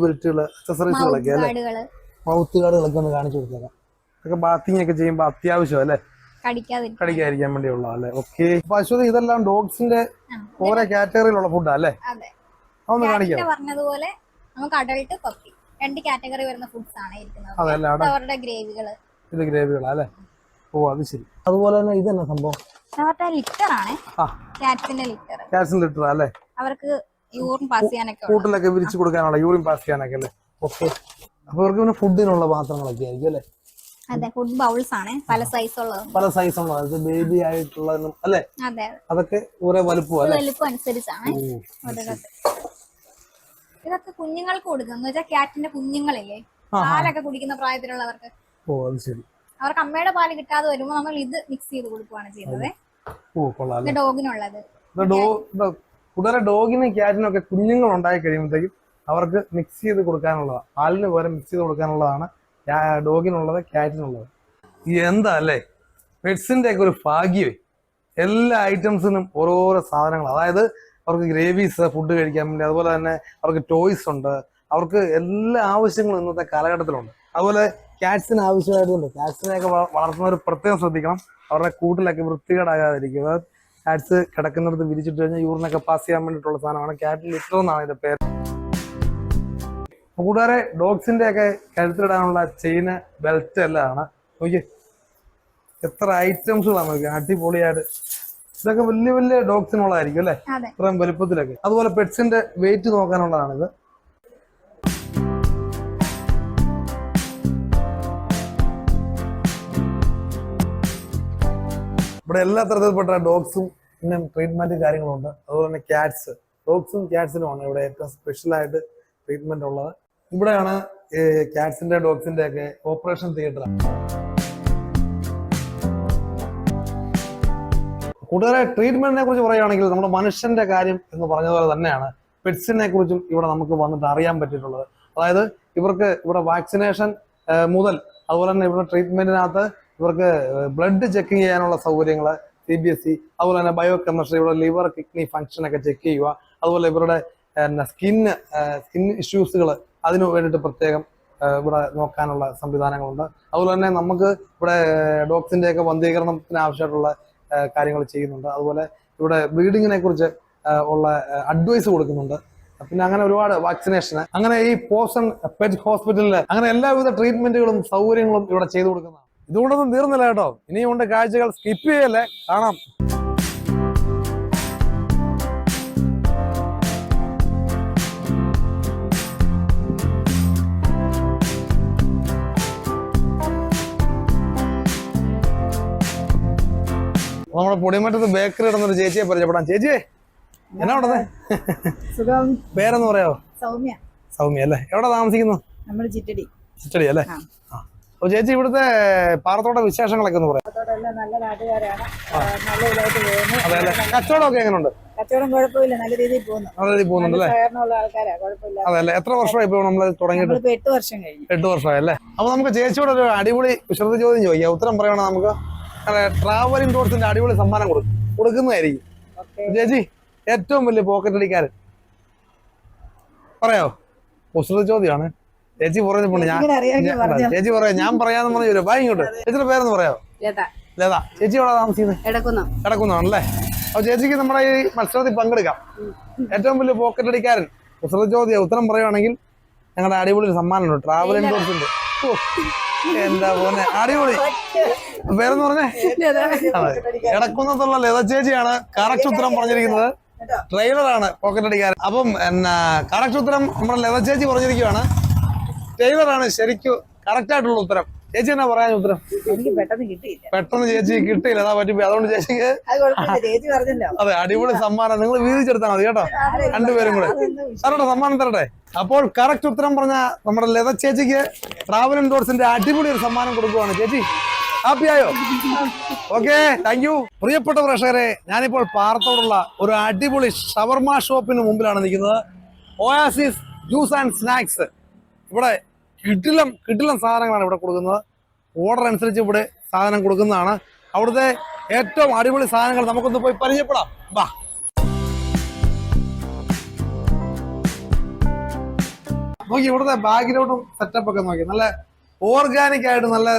[SPEAKER 9] ബെൽറ്റുകൾ
[SPEAKER 1] അക്സസറീസുകളൊക്കെ അല്ലേ? മൗത്ത് കാർഡുകളൊക്കെ ഒന്ന് കാണിച്ചു കൊടുത്തേക്കാം. ഇതൊക്കെ ബാത്തിങ് ഒക്കെ ചെയ്യുമ്പോൾ അത്യാവശ്യം അല്ലേ?
[SPEAKER 9] കടിക്കാതിരിക്കാൻ.
[SPEAKER 1] കടിക്കാതിരിക്കാൻ വേണ്ടിയുള്ള അല്ലേ? ഓക്കെ അശ്വത് അശ്വതി ഇതെല്ലാം ഡോഗ്സിന്റെ ഓരോ കാറ്റഗറിയിലുള്ള ഫുഡാ അല്ലേ?
[SPEAKER 9] അതെ.
[SPEAKER 1] അതൊന്ന് കാണിക്കാം?
[SPEAKER 9] പറഞ്ഞതുപോലെ നമുക്ക് അഡൾട്ട് പപ്പി രണ്ട് കാറ്റഗറി വരുന്ന ഫുഡ്സ് ആണ് ഇരിക്കുന്നത്. അവരുടെ ഗ്രേവികൾ
[SPEAKER 1] ഇത് ഗ്രേവികളാ അല്ലേ? ഓ അത് ശരി. അതുപോലെ തന്നെ ഇത് തന്നെ സംഭവം
[SPEAKER 9] ലിറ്റർ ആണ്. കാറ്റ്സിന്റെ ലിറ്റർ
[SPEAKER 1] കാറ്റ്സിന്റെ ലിറ്റർ അല്ലേ?
[SPEAKER 9] അവർക്ക് യൂറിൻ പാസ് ചെയ്യാനൊക്കെ.
[SPEAKER 1] കൂട്ടിലൊക്കെ വിരിച്ചു കൊടുക്കാനുള്ള യൂറിൻ പാസ് ചെയ്യാനൊക്കെ അല്ലേ? ഓക്കെ. അപ്പൊ അവർക്ക് പിന്നെ ഫുഡിനുള്ള പാത്രങ്ങളൊക്കെ ആയിരിക്കും അല്ലേ?
[SPEAKER 9] അതെ ഫുഡ് ബൗൾസ് ആണ്. പല സൈസ് ഉള്ളത്.
[SPEAKER 1] പല സൈസ് ഉള്ളത് ബേബി ആയിട്ടുള്ള അല്ലേ?
[SPEAKER 9] അതെ.
[SPEAKER 1] അതൊക്കെ ഓരോ വലുപ്പം അല്ലേ?
[SPEAKER 9] വലുപ്പം അനുസരിച്ചാണ് ഇതൊക്കെ കുഞ്ഞുങ്ങൾക്ക് കൊടുക്കുന്നു വെച്ചാൽ ക്യാറ്റിന്റെ കുഞ്ഞുങ്ങളില്ലേ. പാലൊക്കെ കുടിക്കുന്ന പ്രായത്തിലുള്ളവർക്ക്.
[SPEAKER 1] ഓ അത് ശരി.
[SPEAKER 9] അവർക്ക് അമ്മയുടെ പാൽ കിട്ടാതെ വരുമ്പോൾ നമ്മൾ ഇത് മിക്സ് ചെയ്ത് കൊടുക്കുകയാണ് ചെയ്യുന്നത്. ഡോഗിനുള്ളത്.
[SPEAKER 1] ഡോ ഡോഗിനും ക്യാറ്റിനും ഒക്കെ കുഞ്ഞുങ്ങൾ ഉണ്ടായി കഴിയുമ്പോഴത്തേക്കും അവർക്ക് മിക്സ് ചെയ്ത് കൊടുക്കാനുള്ളതാണ് പാലിന് പകരം മിക്സ് ചെയ്ത് കൊടുക്കാനുള്ളതാണ് ഡോഗിനുള്ളത് ക്യാറ്റിനുള്ളത്. എന്താ അല്ലേ? പെറ്റ്സിന്റെ ഒക്കെ ഒരു ഭാഗ്യമേ. എല്ലാ ഐറ്റംസിനും ഓരോരോ സാധനങ്ങൾ. അതായത് അവർക്ക് ഗ്രേവീസ് ഫുഡ് കഴിക്കാൻ വേണ്ടി അതുപോലെ തന്നെ അവർക്ക് ടോയ്സ് ഉണ്ട്. അവർക്ക് എല്ലാ ആവശ്യങ്ങളും ഇന്നത്തെ കാലഘട്ടത്തിലുണ്ട്. അതുപോലെ ക്യാറ്റ്സിന് ആവശ്യമായതുകൊണ്ട് ക്യാറ്റ്സിനെയൊക്കെ വള- വളർത്തുന്നവർ പ്രത്യേകം ശ്രദ്ധിക്കണം. അവരുടെ കൂട്ടിലൊക്കെ വൃത്തികേടാകാതിരിക്കുക. ക്യാറ്റ്സ് കിടക്കുന്നിടത്ത് വിരിച്ചിട്ട് കഴിഞ്ഞാൽ യൂറിനൊക്കെ പാസ് ചെയ്യാൻ വേണ്ടിയിട്ടുള്ള സാധനമാണ്. ക്യാറ്റ് ലിറ്റർ എന്നാണ് ഇതിന്റെ പേര്. കൂടാതെ ഡോഗ്സിന്റെ ഒക്കെ കഴുത്തിടാനുള്ള ചെയിന് ബെൽറ്റ് എല്ലാം ആണ് നോക്കിയേ. എത്ര ഐറ്റംസുകളാണ് നോക്കി അടിപൊളിയായിട്ട്. ഇതൊക്കെ വലിയ വലിയ ഡോഗ്സിനുള്ളതായിരിക്കും അല്ലേ? ഇത്രയും വലുപ്പത്തിലൊക്കെ. അതുപോലെ പെറ്റ്സിന്റെ വെയിറ്റ് നോക്കാനുള്ളതാണിത്. ഇവിടെ എല്ലാ തരത്തിൽപ്പെട്ട ഡോഗ്സും പിന്നെ ട്രീറ്റ്മെന്റ് കാര്യങ്ങളുണ്ട്. അതുപോലെ തന്നെ ക്യാറ്റ്സ് ഡോഗ്സും ക്യാറ്റ്സിനുമാണ് ഇവിടെ ഏറ്റവും സ്പെഷ്യൽ ആയിട്ട് ട്രീറ്റ്മെന്റ് ഉള്ളത്. ഇവിടെയാണ് ക്യാറ്റ്സിന്റെ ഡോഗ്സിന്റെ ഒക്കെ ഓപ്പറേഷൻ തിയേറ്റർ കൂടുതൽ ട്രീറ്റ്മെന്റിനെ കുറിച്ച് പറയുകയാണെങ്കിൽ നമ്മുടെ മനുഷ്യന്റെ കാര്യം എന്ന് പറഞ്ഞതുപോലെ തന്നെയാണ് പെറ്റ്സിനെ കുറിച്ചും ഇവിടെ നമുക്ക് വന്നിട്ട് അറിയാൻ പറ്റിയിട്ടുള്ളത്. അതായത് ഇവർക്ക് ഇവിടെ വാക്സിനേഷൻ മുതൽ അതുപോലെ തന്നെ ഇവിടെ ട്രീറ്റ്മെന്റിനകത്ത് ഇവർക്ക് ബ്ലഡ് ചെക്ക് ചെയ്യാനുള്ള സൗകര്യങ്ങൾ സി ബി എസ് ഇ അതുപോലെ തന്നെ ബയോ കെമിസ്ട്രി ഇവിടെ ലിവർ കിഡ്നി ഫംഗ്ഷൻ ഒക്കെ ചെക്ക് ചെയ്യുക. അതുപോലെ ഇവരുടെ സ്കിൻ സ്കിൻ ഇഷ്യൂസുകൾ അതിന് വേണ്ടിയിട്ട് പ്രത്യേകം ഇവിടെ നോക്കാനുള്ള സംവിധാനങ്ങളുണ്ട്. അതുപോലെ തന്നെ നമുക്ക് ഇവിടെ ഡോഗ്സിന്റെ ഒക്കെ വന്ധീകരണത്തിന് ആവശ്യമായിട്ടുള്ള കാര്യങ്ങൾ ചെയ്യുന്നുണ്ട്. അതുപോലെ ഇവിടെ ബ്രീഡിങ്ങിനെ കുറിച്ച് ഉള്ള അഡ്വൈസ് കൊടുക്കുന്നുണ്ട്. പിന്നെ അങ്ങനെ ഒരുപാട് വാക്സിനേഷൻ അങ്ങനെ ഈ പോസൺ പെറ്റ് ഹോസ്പിറ്റലിൽ അങ്ങനെ എല്ലാവിധ ട്രീറ്റ്മെന്റുകളും സൗകര്യങ്ങളും ഇവിടെ ചെയ്തു കൊടുക്കുന്നതാണ്. ഇതുകൊണ്ടൊന്നും തീർന്നില്ല കേട്ടോ. ഇനിയുണ്ട് കാഴ്ചകൾ. സ്കിപ്പ് ചെയ്യല്ലേ? കാണാം. നമ്മുടെ പൊടിമറ്റത്ത് ബേക്കറി ഇടുന്നൊരു ചേച്ചിയെ പരിചയപ്പെടാം. ചേച്ചിയെ എന്നാ
[SPEAKER 10] ഉടനെ
[SPEAKER 1] പേരെന്ന് പറയാമോ
[SPEAKER 10] സൗമ്യ.
[SPEAKER 1] സൗമ്യ അല്ലേ? എവിടെ താമസിക്കുന്നു
[SPEAKER 10] ചിറ്റടി.
[SPEAKER 1] ചിറ്റടി അല്ലേ?
[SPEAKER 10] ആ.
[SPEAKER 1] അപ്പൊ ചേച്ചി ഇവിടുത്തെ പാറത്തോടെ വിശേഷങ്ങളൊക്കെ ഒന്ന് പറയാം.
[SPEAKER 10] നല്ല നാട്ടുകാരാണ്. നല്ല ഇതായിട്ട് പോകുന്നു.
[SPEAKER 1] കച്ചവടമൊക്കെ എങ്ങനെയുണ്ട്
[SPEAKER 10] കച്ചവടം കുഴപ്പമില്ല നല്ല രീതിയിൽ പോകുന്നു.
[SPEAKER 1] നല്ല രീതിയിൽ പോകുന്നുണ്ട്
[SPEAKER 10] നല്ല
[SPEAKER 1] അല്ലേ?
[SPEAKER 10] സഹകരണമുള്ള ആൾക്കാരാ കുഴപ്പമില്ല
[SPEAKER 1] അതെ എത്ര വർഷമായി ഇപ്പൊ നമ്മൾ തുടങ്ങിയിട്ട്?
[SPEAKER 10] എട്ട് വർഷം കഴിഞ്ഞു.
[SPEAKER 1] എട്ട് വർഷമായി അല്ലേ? അപ്പൊ നമുക്ക് ചേച്ചിയോട് ഒരു അടിപൊളി ശ്രദ്ധ ചോദ്യം ചോദിക്കാം. ഉത്തരം പറയണം നമുക്ക്? ട്രാവലിംഗ് ടൂറിസ്റ്റിന്റെ അടിപൊളി സമ്മാനം കൊടുക്കും കൊടുക്കുന്നതായിരിക്കും. ചേച്ചി ഏറ്റവും വലിയ പോക്കറ്റ് അടിക്കാരൻ. പറയാവോ? കുസൃത ചോദ്യമാണ്. ചേച്ചി പറഞ്ഞിട്ടുണ്ട് ഞാൻ. ചേച്ചി പറയാം. ഞാൻ പറയാന്ന് പറഞ്ഞു വരും. വാ ഇങ്ങോട്ട്. ചേച്ചിയുടെ പേരെന്ന് പറയാമോ?
[SPEAKER 10] ലത.
[SPEAKER 1] ചേച്ചി എവിടെ താമസിക്കുന്നത്
[SPEAKER 10] എടക്കുന്ന.
[SPEAKER 1] കിടക്കുന്നതാണല്ലേ അപ്പൊ ചേച്ചിക്ക് നമ്മുടെ ഈ മത്സരത്തിൽ പങ്കെടുക്കാം. ഏറ്റവും വലിയ പോക്കറ്റ് അടിക്കാരൻ കുസൃത ചോദ്യം. ഉത്തരം പറയുവാണെങ്കിൽ ഞങ്ങളുടെ അടിപൊളി ഒരു സമ്മാനമുണ്ട് ട്രാവൽ ആൻഡ് ഉണ്ട്. എന്താ പോന്നെ അടിപൊളി. പേരെന്ന് പറഞ്ഞേ? അതെ. എടക്കുന്നത്തുള്ള ലത ചേച്ചിയാണ് കറക്റ്റ് ഉത്തരം പറഞ്ഞിരിക്കുന്നത്. ട്രെയിലറാണ് പോക്കറ്റ് അടിക്കാരൻ. അപ്പം എന്നാ കറക്റ്റ് ഉത്തരം നമ്മുടെ ലത ചേച്ചി പറഞ്ഞിരിക്കുകയാണ് ടൈലറാണ് ശരിക്കും കറക്റ്റ് ആയിട്ടുള്ള ഉത്തരം. ചേച്ചി എന്നാ പറയാൻ ഉത്തരം?
[SPEAKER 10] പെട്ടെന്ന്
[SPEAKER 1] ചേച്ചി കിട്ടിയില്ല. അതാ പറ്റി അതുകൊണ്ട് ചേച്ചിക്ക്
[SPEAKER 10] അത് കുഴപ്പമില്ല. ചേച്ചി
[SPEAKER 1] അതെ അടിപൊളി സമ്മാനം. നിങ്ങൾ വീതിച്ചെടുത്താൽ മതി കേട്ടോ. രണ്ടുപേരും കൂടെ. തരട്ടെ സമ്മാനം തരട്ടെ. അപ്പോൾ കറക്റ്റ് ഉത്തരം പറഞ്ഞ നമ്മുടെ ലത ചേച്ചിക്ക് ട്രാവൽ ആൻഡ് ടൂർസിന്റെ അടിപൊളി ഒരു സമ്മാനം കൊടുക്കുവാണ്. ചേച്ചി ഹാപ്പി ആയോ? ഓക്കെ താങ്ക് യു പ്രിയപ്പെട്ട പ്രേക്ഷകരെ ഞാനിപ്പോൾ പാറത്തോടുള്ള ഒരു അടിപൊളി ഷവർമ ഷോപ്പിന് മുമ്പിലാണ് നിൽക്കുന്നത്. ഓയാസിസ് ജ്യൂസ് ആൻഡ് സ്നാക്സ് ഇവിടെ കിടിലം കിടിലം സാധനങ്ങളാണ് ഇവിടെ കൊടുക്കുന്നത്. ഓർഡർ അനുസരിച്ച് ഇവിടെ സാധനം കൊടുക്കുന്നതാണ്. അവിടുത്തെ ഏറ്റവും അടിപൊളി സാധനങ്ങൾ നമുക്കൊന്ന് പോയി പരിചയപ്പെടാം. വാ. നോക്കി ഇവിടുത്തെ ബാക്ക്ഗ്രൗണ്ടും സെറ്റപ്പ് ഒക്കെ നോക്കി. നല്ല ഓർഗാനിക് ആയിട്ട് നല്ല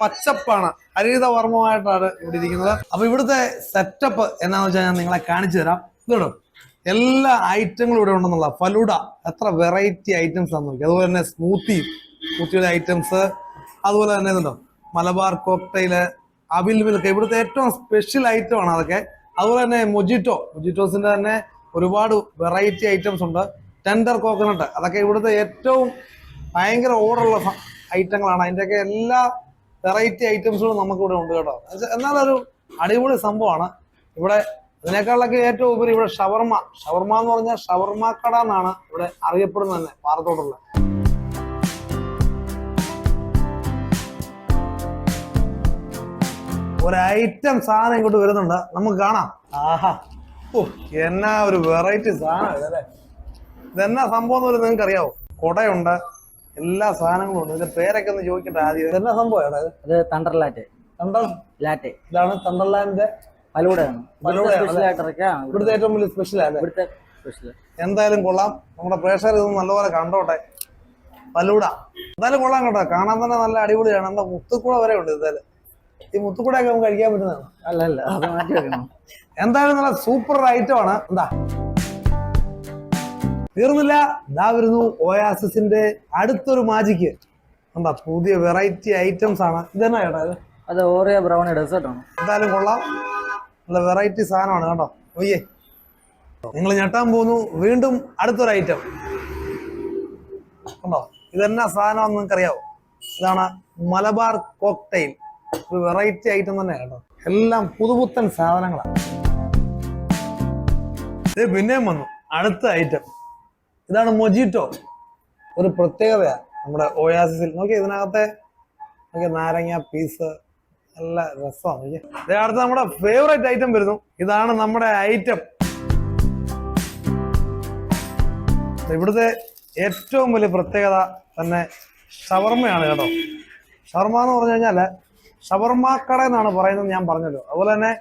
[SPEAKER 1] പച്ചപ്പാണ് ഹരിതവർമ്മമായിട്ടാണ് ഇവിടെ ഇരിക്കുന്നത്. അപ്പൊ ഇവിടുത്തെ സെറ്റപ്പ് എന്നാന്ന് വെച്ചാൽ ഞാൻ നിങ്ങളെ കാണിച്ചു തരാം. ഇതോടും. എല്ലാ ഐറ്റങ്ങളും ഇവിടെ ഉണ്ടെന്നുള്ള ഫലൂഡ. എത്ര വെറൈറ്റി ഐറ്റംസ് ആണ് നോക്കി അതുപോലെ തന്നെ സ്മൂത്തി സ്മൂത്തിയുടെ ഐറ്റംസ് അതുപോലെ തന്നെ ഇതുണ്ടോ? മലബാർ കോക്ടൈൽ അവിൽ മിൽക്ക് ഇവിടുത്തെ ഏറ്റവും സ്പെഷ്യൽ ഐറ്റം ആണ് അതൊക്കെ. അതുപോലെ തന്നെ മൊജിറ്റോ മൊജിറ്റോസിന്റെ തന്നെ ഒരുപാട് വെറൈറ്റി ഐറ്റംസ് ഉണ്ട്. ടെൻഡർ കോക്കനട്ട് അതൊക്കെ ഇവിടുത്തെ ഏറ്റവും ഭയങ്കര ഓർഡറുള്ള ഐറ്റങ്ങളാണ്. അതിന്റെയൊക്കെ എല്ലാ വെറൈറ്റി ഐറ്റംസുകളും നമുക്കിവിടെ ഉണ്ട് കേട്ടോ. എന്നാൽ എന്നാലൊരു അടിപൊളി സംഭവമാണ്. ഇവിടെ ഇതിനേക്കാളൊക്കെ ഏറ്റവും ഉപരി ഇവിടെ ഷവർമ. ഷവർമ എന്ന് പറഞ്ഞാൽ ഷവർമ കട എന്നാണ് ഇവിടെ അറിയപ്പെടുന്നത് തന്നെ പാറത്തോടുള്ള ഒരു ഐറ്റം സാധനം ഇങ്ങോട്ട് വരുന്നുണ്ട്. നമുക്ക് കാണാം. ആഹാ. ഓ എന്നാ ഒരു വെറൈറ്റി സാധനം ഇതല്ലേ ഇതെന്നാ സംഭവം എന്ന് പറയുന്നത് നിങ്ങൾക്ക് അറിയാവോ കൊടയുണ്ട്. എല്ലാ സാധനങ്ങളും ഉണ്ട്. ഇതിന്റെ പേരൊക്കെ ഒന്ന് ചോദിക്കട്ടെ ആദ്യം. ഇതെന്നാ സംഭവം?
[SPEAKER 11] അത് തണ്ടർലാറ്റ്.
[SPEAKER 1] തണ്ടർ?
[SPEAKER 3] ലാറ്റെ.
[SPEAKER 1] ഇതാണ് തണ്ടർലാൻഡിന്റെ
[SPEAKER 3] ഫലൂടയാണ്
[SPEAKER 1] ഇവിടുത്തെ ഏറ്റവും വലിയ സ്പെഷ്യൽ അല്ലേ?
[SPEAKER 3] ഇവിടുത്തെ സ്പെഷ്യൽ
[SPEAKER 1] എന്തായാലും കൊള്ളാം. നമ്മുടെ പ്രേക്ഷകർ ഇത് നല്ലപോലെ കണ്ടോട്ടെ. ഫലൂട എന്തായാലും കൊള്ളാം കേട്ടോ. കാണാൻ തന്നെ നല്ല അടിപൊളിയാണ്. എന്താ മുത്തുക്കൂട വരെ ഉണ്ട് എന്തായാലും ഈ മുത്തുക്കൂടയൊക്കെ നമുക്ക് കഴിക്കാൻ പറ്റുന്നതാണ്.
[SPEAKER 3] അല്ല അല്ല. അത് മാറ്റി വെക്കണം.
[SPEAKER 1] എന്തായാലും നല്ല സൂപ്പർ ഐറ്റം ആണ്. എന്താ? തീർന്നില്ല. ഇതാ വരുന്നു ഓയാസിന്റെ അടുത്തൊരു മാജിക്ക് എന്താ പുതിയ വെറൈറ്റി ഐറ്റംസ് ആണ്. ഇതെന്നാ ചേട്ടാ
[SPEAKER 3] അത് ഓറിയ ബ്രൗണി ഡെസേർട്ട് ആണ്.
[SPEAKER 1] എന്തായാലും കൊള്ളാം. നല്ല വെറൈറ്റി സാധനമാണ് കേട്ടോ. ഒയ്യേ നിങ്ങൾ ഞെട്ടാൻ പോകുന്നു. വീണ്ടും അടുത്തൊരു ഐറ്റം കണ്ടോ? ഇതെന്നാ സാധനമാണെന്ന് നിങ്ങൾക്ക് അറിയാവോ ഇതാണ് മലബാർ കോക്ടെയിൽ ഒരു വെറൈറ്റി ഐറ്റം തന്നെ കേട്ടോ. എല്ലാം പുതുപുത്തൻ സാധനങ്ങളാണ് ഇത് പിന്നെയും വന്നു. അടുത്ത ഐറ്റം ഇതാണ് മൊജിറ്റോ. ഒരു പ്രത്യേകതയാണ് നമ്മുടെ ഓയാസിൽ നോക്കി ഇതിനകത്തെ. നോക്കിയ നാരങ്ങ പീസ് നല്ല രസമാണ്. അടുത്ത നമ്മുടെ ഫേവറേറ്റ് ഐറ്റം വരുന്നു. ഇതാണ് നമ്മുടെ ഐറ്റം ഇവിടുത്തെ ഏറ്റവും വലിയ പ്രത്യേകത തന്നെ ഷവർമ്മയാണ് കേട്ടോ. ഷവർമ്മ എന്ന് പറഞ്ഞു ഷവർമ്മ കട എന്നാണ് പറയുന്നത് ഞാൻ പറഞ്ഞല്ലോ. അതുപോലെ തന്നെ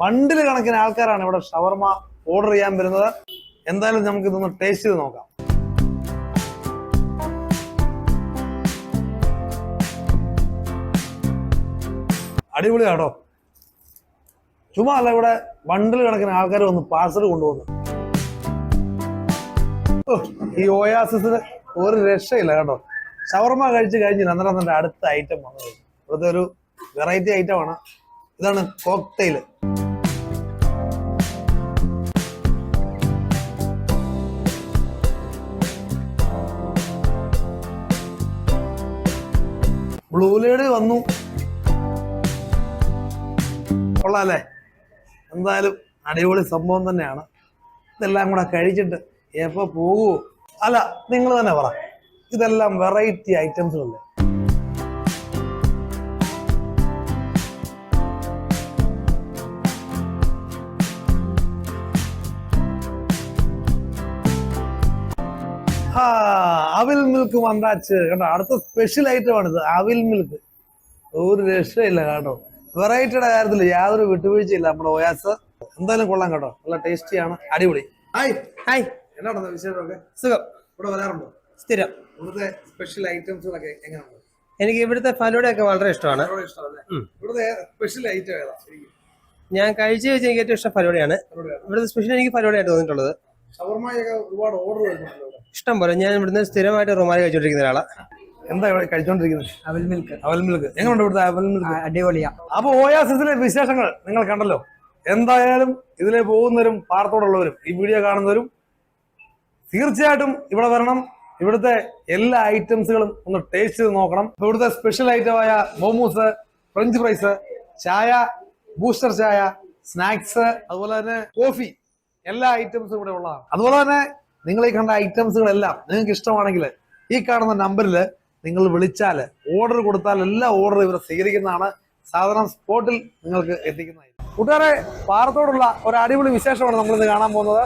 [SPEAKER 1] വണ്ടിൽ കണക്കിന് ആൾക്കാരാണ് ഇവിടെ ഷവർമ്മ ഓർഡർ ചെയ്യാൻ വരുന്നത്. എന്തായാലും നമുക്ക് ഇതൊന്ന് ടേസ്റ്റ് ചെയ്ത് നോക്കാം. അടിപൊളിയാട്ടോ ചുമ്മാ അല്ല ഇവിടെ ബണ്ടിൽ കണക്കിന് ആൾക്കാർ വന്ന് പാർസൽ കൊണ്ടുവന്നു. ഈ ഓയാസിന് ഒരു രക്ഷയില്ല കേട്ടോ. ഷവർമ കഴിച്ച് കഴിഞ്ഞ് അന്നേരം തന്നെ അടുത്ത ഐറ്റം വന്നത് ഇവിടുത്തെ ഒരു വെറൈറ്റി ഐറ്റം ആണ്. ഇതാണ് കോക്ടെയിൽ ബ്ലൂലേഡ് വന്നു. കൊള്ളാല്ലേ എന്തായാലും അടിപൊളി സംഭവം തന്നെയാണ്. ഇതെല്ലാം കൂടെ കഴിച്ചിട്ട് എപ്പോ പോകുമോ അല്ല നിങ്ങൾ തന്നെ പറ. ഇതെല്ലാം വെറൈറ്റി ഐറ്റംസുകളല്ലേ അവിൽ മിൽക്ക് വന്നാച്ച് കേട്ടോ അടുത്ത സ്പെഷ്യൽ ഐറ്റം ആണിത് അവിൽ മിൽക്ക്. ഒരു രക്ഷയില്ല കേട്ടോ. വെറൈറ്റിയുടെ കാര്യത്തിൽ യാതൊരു വിട്ടുവീഴ്ചയില്ല നമ്മുടെ ഓയാസ്. എന്തായാലും കൊള്ളാം കേട്ടോ. നല്ല ടേസ്റ്റിയാണ് അടിപൊളി. ഹായ്.
[SPEAKER 3] ഹായ്.
[SPEAKER 1] എന്നാണ് വിശേഷമൊക്കെ
[SPEAKER 3] സുഖം.
[SPEAKER 1] ഇവിടെ വരാറുണ്ടോ?
[SPEAKER 3] സ്ഥിരം.
[SPEAKER 1] ഇവിടുത്തെ സ്പെഷ്യൽ ഒക്കെ എങ്ങനെയാണ്
[SPEAKER 3] എനിക്ക് ഇവിടുത്തെ ഫലൂടയൊക്കെ വളരെ ഇഷ്ടമാണ്.
[SPEAKER 1] ഇവിടുത്തെ സ്പെഷ്യൽ ഐറ്റം ഏതാ?
[SPEAKER 3] ഞാൻ കഴിച്ചു വെച്ച് എനിക്ക് ഏറ്റവും ഇഷ്ടം ഫലോടെയാണ്. ഇവിടുത്തെ സ്പെഷ്യൽ എനിക്ക് ഫലൂടയായിട്ട് തോന്നിയിട്ടുള്ളത്. ഇഷ്ടം പോലെ. ഞാൻ ഇവിടുന്ന് സ്ഥിരമായിട്ട് റുമാലി കഴിച്ചുകൊണ്ടിരിക്കുന്ന ഒരാളാണ്
[SPEAKER 1] എന്താ ഇവിടെ കഴിച്ചോണ്ടിരിക്കുന്നത്?
[SPEAKER 3] അവൽ മിൽക്ക്.
[SPEAKER 1] അവൽ മിൽക്ക്. എങ്ങനെയുണ്ട് ഇവിടുത്തെ അവൽ മിൽക്ക്?
[SPEAKER 3] അടിപൊളിയാ.
[SPEAKER 1] അപ്പൊ ഓയാസിസിലെ വിശേഷങ്ങൾ നിങ്ങൾ കണ്ടല്ലോ. എന്തായാലും ഇതിലെ പോകുന്നവരും പാർത്തോടുള്ളവരും ഈ വീഡിയോ കാണുന്നവരും തീർച്ചയായിട്ടും ഇവിടെ വരണം. ഇവിടുത്തെ എല്ലാ ഐറ്റംസുകളും ഒന്ന് ടേസ്റ്റ് ചെയ്ത് നോക്കണം. ഇവിടുത്തെ സ്പെഷ്യൽ ഐറ്റമായ മോമോസ് ഫ്രഞ്ച് ഫ്രൈസ് ചായ ബൂസ്റ്റർ ചായ സ്നാക്സ് അതുപോലെ തന്നെ കോഫി എല്ലാ ഐറ്റംസും ഇവിടെ ഉള്ളതാണ്. അതുപോലെ തന്നെ നിങ്ങൾ ഈ കണ്ട ഐറ്റംസുകളെല്ലാം നിങ്ങൾക്ക് ഇഷ്ടമാണെങ്കിൽ ഈ കാണുന്ന നമ്പറിൽ നിങ്ങൾ വിളിച്ചാൽ ഓർഡർ കൊടുത്താൽ എല്ലാ ഓർഡർ ഇവർ സ്വീകരിക്കുന്നതാണ്. സാധാരണ സ്പോട്ടിൽ നിങ്ങൾക്ക് എത്തിക്കുന്നത് കൂട്ടുകാരെ പാറത്തോടുള്ള ഒരു അടിപൊളി വിശേഷമാണ് നമ്മളിന്ന് കാണാൻ പോകുന്നത്.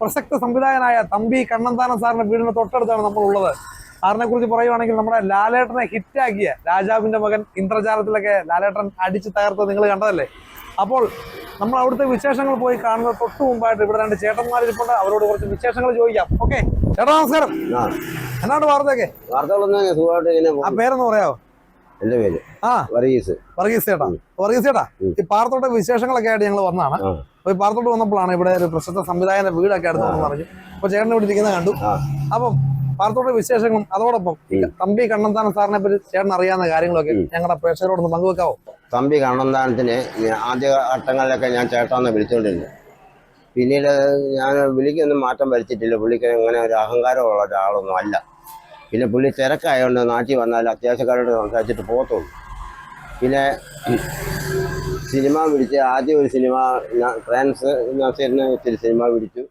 [SPEAKER 1] പ്രസക്ത സംവിധായകനായ തമ്പി കണ്ണന്താനം സാറിന്റെ വീടിന്റെ തൊട്ടടുത്താണ് നമ്മൾ ഉള്ളത് സാറിനെ കുറിച്ച് പറയുവാണെങ്കിൽ നമ്മുടെ ലാലേട്ടനെ ഹിറ്റാക്കിയ രാജാവിന്റെ മകൻ ഇന്ദ്രജാലത്തിലൊക്കെ ലാലേട്ടൻ അടിച്ചു തകർത്ത് നിങ്ങൾ കണ്ടതല്ലേ? അപ്പോൾ നമ്മൾ അവിടുത്തെ വിശേഷങ്ങൾ പോയി കാണുന്നത് തൊട്ട് മുമ്പായിട്ട് ഇവിടെ രണ്ട് ചേട്ടന്മാരിപ്പോണ്ട് അവരോട് കുറച്ച് വിശേഷങ്ങൾ ചോദിക്കാം. ഓക്കെ ചേട്ടാ നമസ്കാരം. എന്നാണ് വാർത്തയൊക്കെ? ആ പേരെന്ന് പറയാമോ പറയാവോ?
[SPEAKER 11] എന്റെ പേര്
[SPEAKER 1] ആ.
[SPEAKER 11] വർഗീസ്.
[SPEAKER 1] വർഗീസ് ചേട്ടാ. വർഗീസ് ചേട്ടാ ഈ പാറത്തോട്ടെ വിശേഷങ്ങളൊക്കെ ആയിട്ട് ഞങ്ങൾ വന്നതാണ്.
[SPEAKER 11] ആ.
[SPEAKER 1] അപ്പൊ ഈ പാറത്തോട്ട് വന്നപ്പോഴാണ് ഇവിടെ ഒരു പ്രശസ്ത സംവിധായകന്റെ വീടൊക്കെ അടുത്ത് പറഞ്ഞു. അപ്പൊ ചേട്ടൻ ഇവിടെ ഇരിക്കുന്നത് കണ്ടു. അപ്പം പാറത്തോട്ടെ വിശേഷങ്ങളും അതോടൊപ്പം. തമ്പി കണ്ണന്താനം സാറിനെ പറ്റി ചേട്ടൻ അറിയാവുന്ന കാര്യങ്ങളൊക്കെ
[SPEAKER 11] ഞങ്ങളുടെ
[SPEAKER 1] ഞങ്ങളുടെ പ്രേക്ഷകരോടൊന്ന് പങ്കുവെക്കാവോ?
[SPEAKER 11] തമ്പി കണ്ണന്താനത്തിന് ആദ്യ ഘട്ടങ്ങളിലൊക്കെ ഞാൻ ചേട്ടാന്ന് വിളിച്ചുകൊണ്ടിരുന്നു പിന്നീട് ഞാൻ വിളിക്കൊന്നും മാറ്റം വരുത്തിയിട്ടില്ല. പുള്ളിക്ക് അങ്ങനെ ഒരു അഹങ്കാരമുള്ള ഒരാളൊന്നും അല്ല. പിന്നെ പുള്ളി തിരക്കായതുകൊണ്ട് നാട്ടിൽ വന്നാൽ അത്യാവശ്യക്കാരോട് സംസാരിച്ചിട്ട് പോകത്തുള്ളൂ. പിന്നെ സിനിമ പിടിച്ച് ആദ്യം ഒരു സിനിമ ഫ്രാൻസ് നസീറിനെ ഒത്തിരി സിനിമ പിടിച്ചു.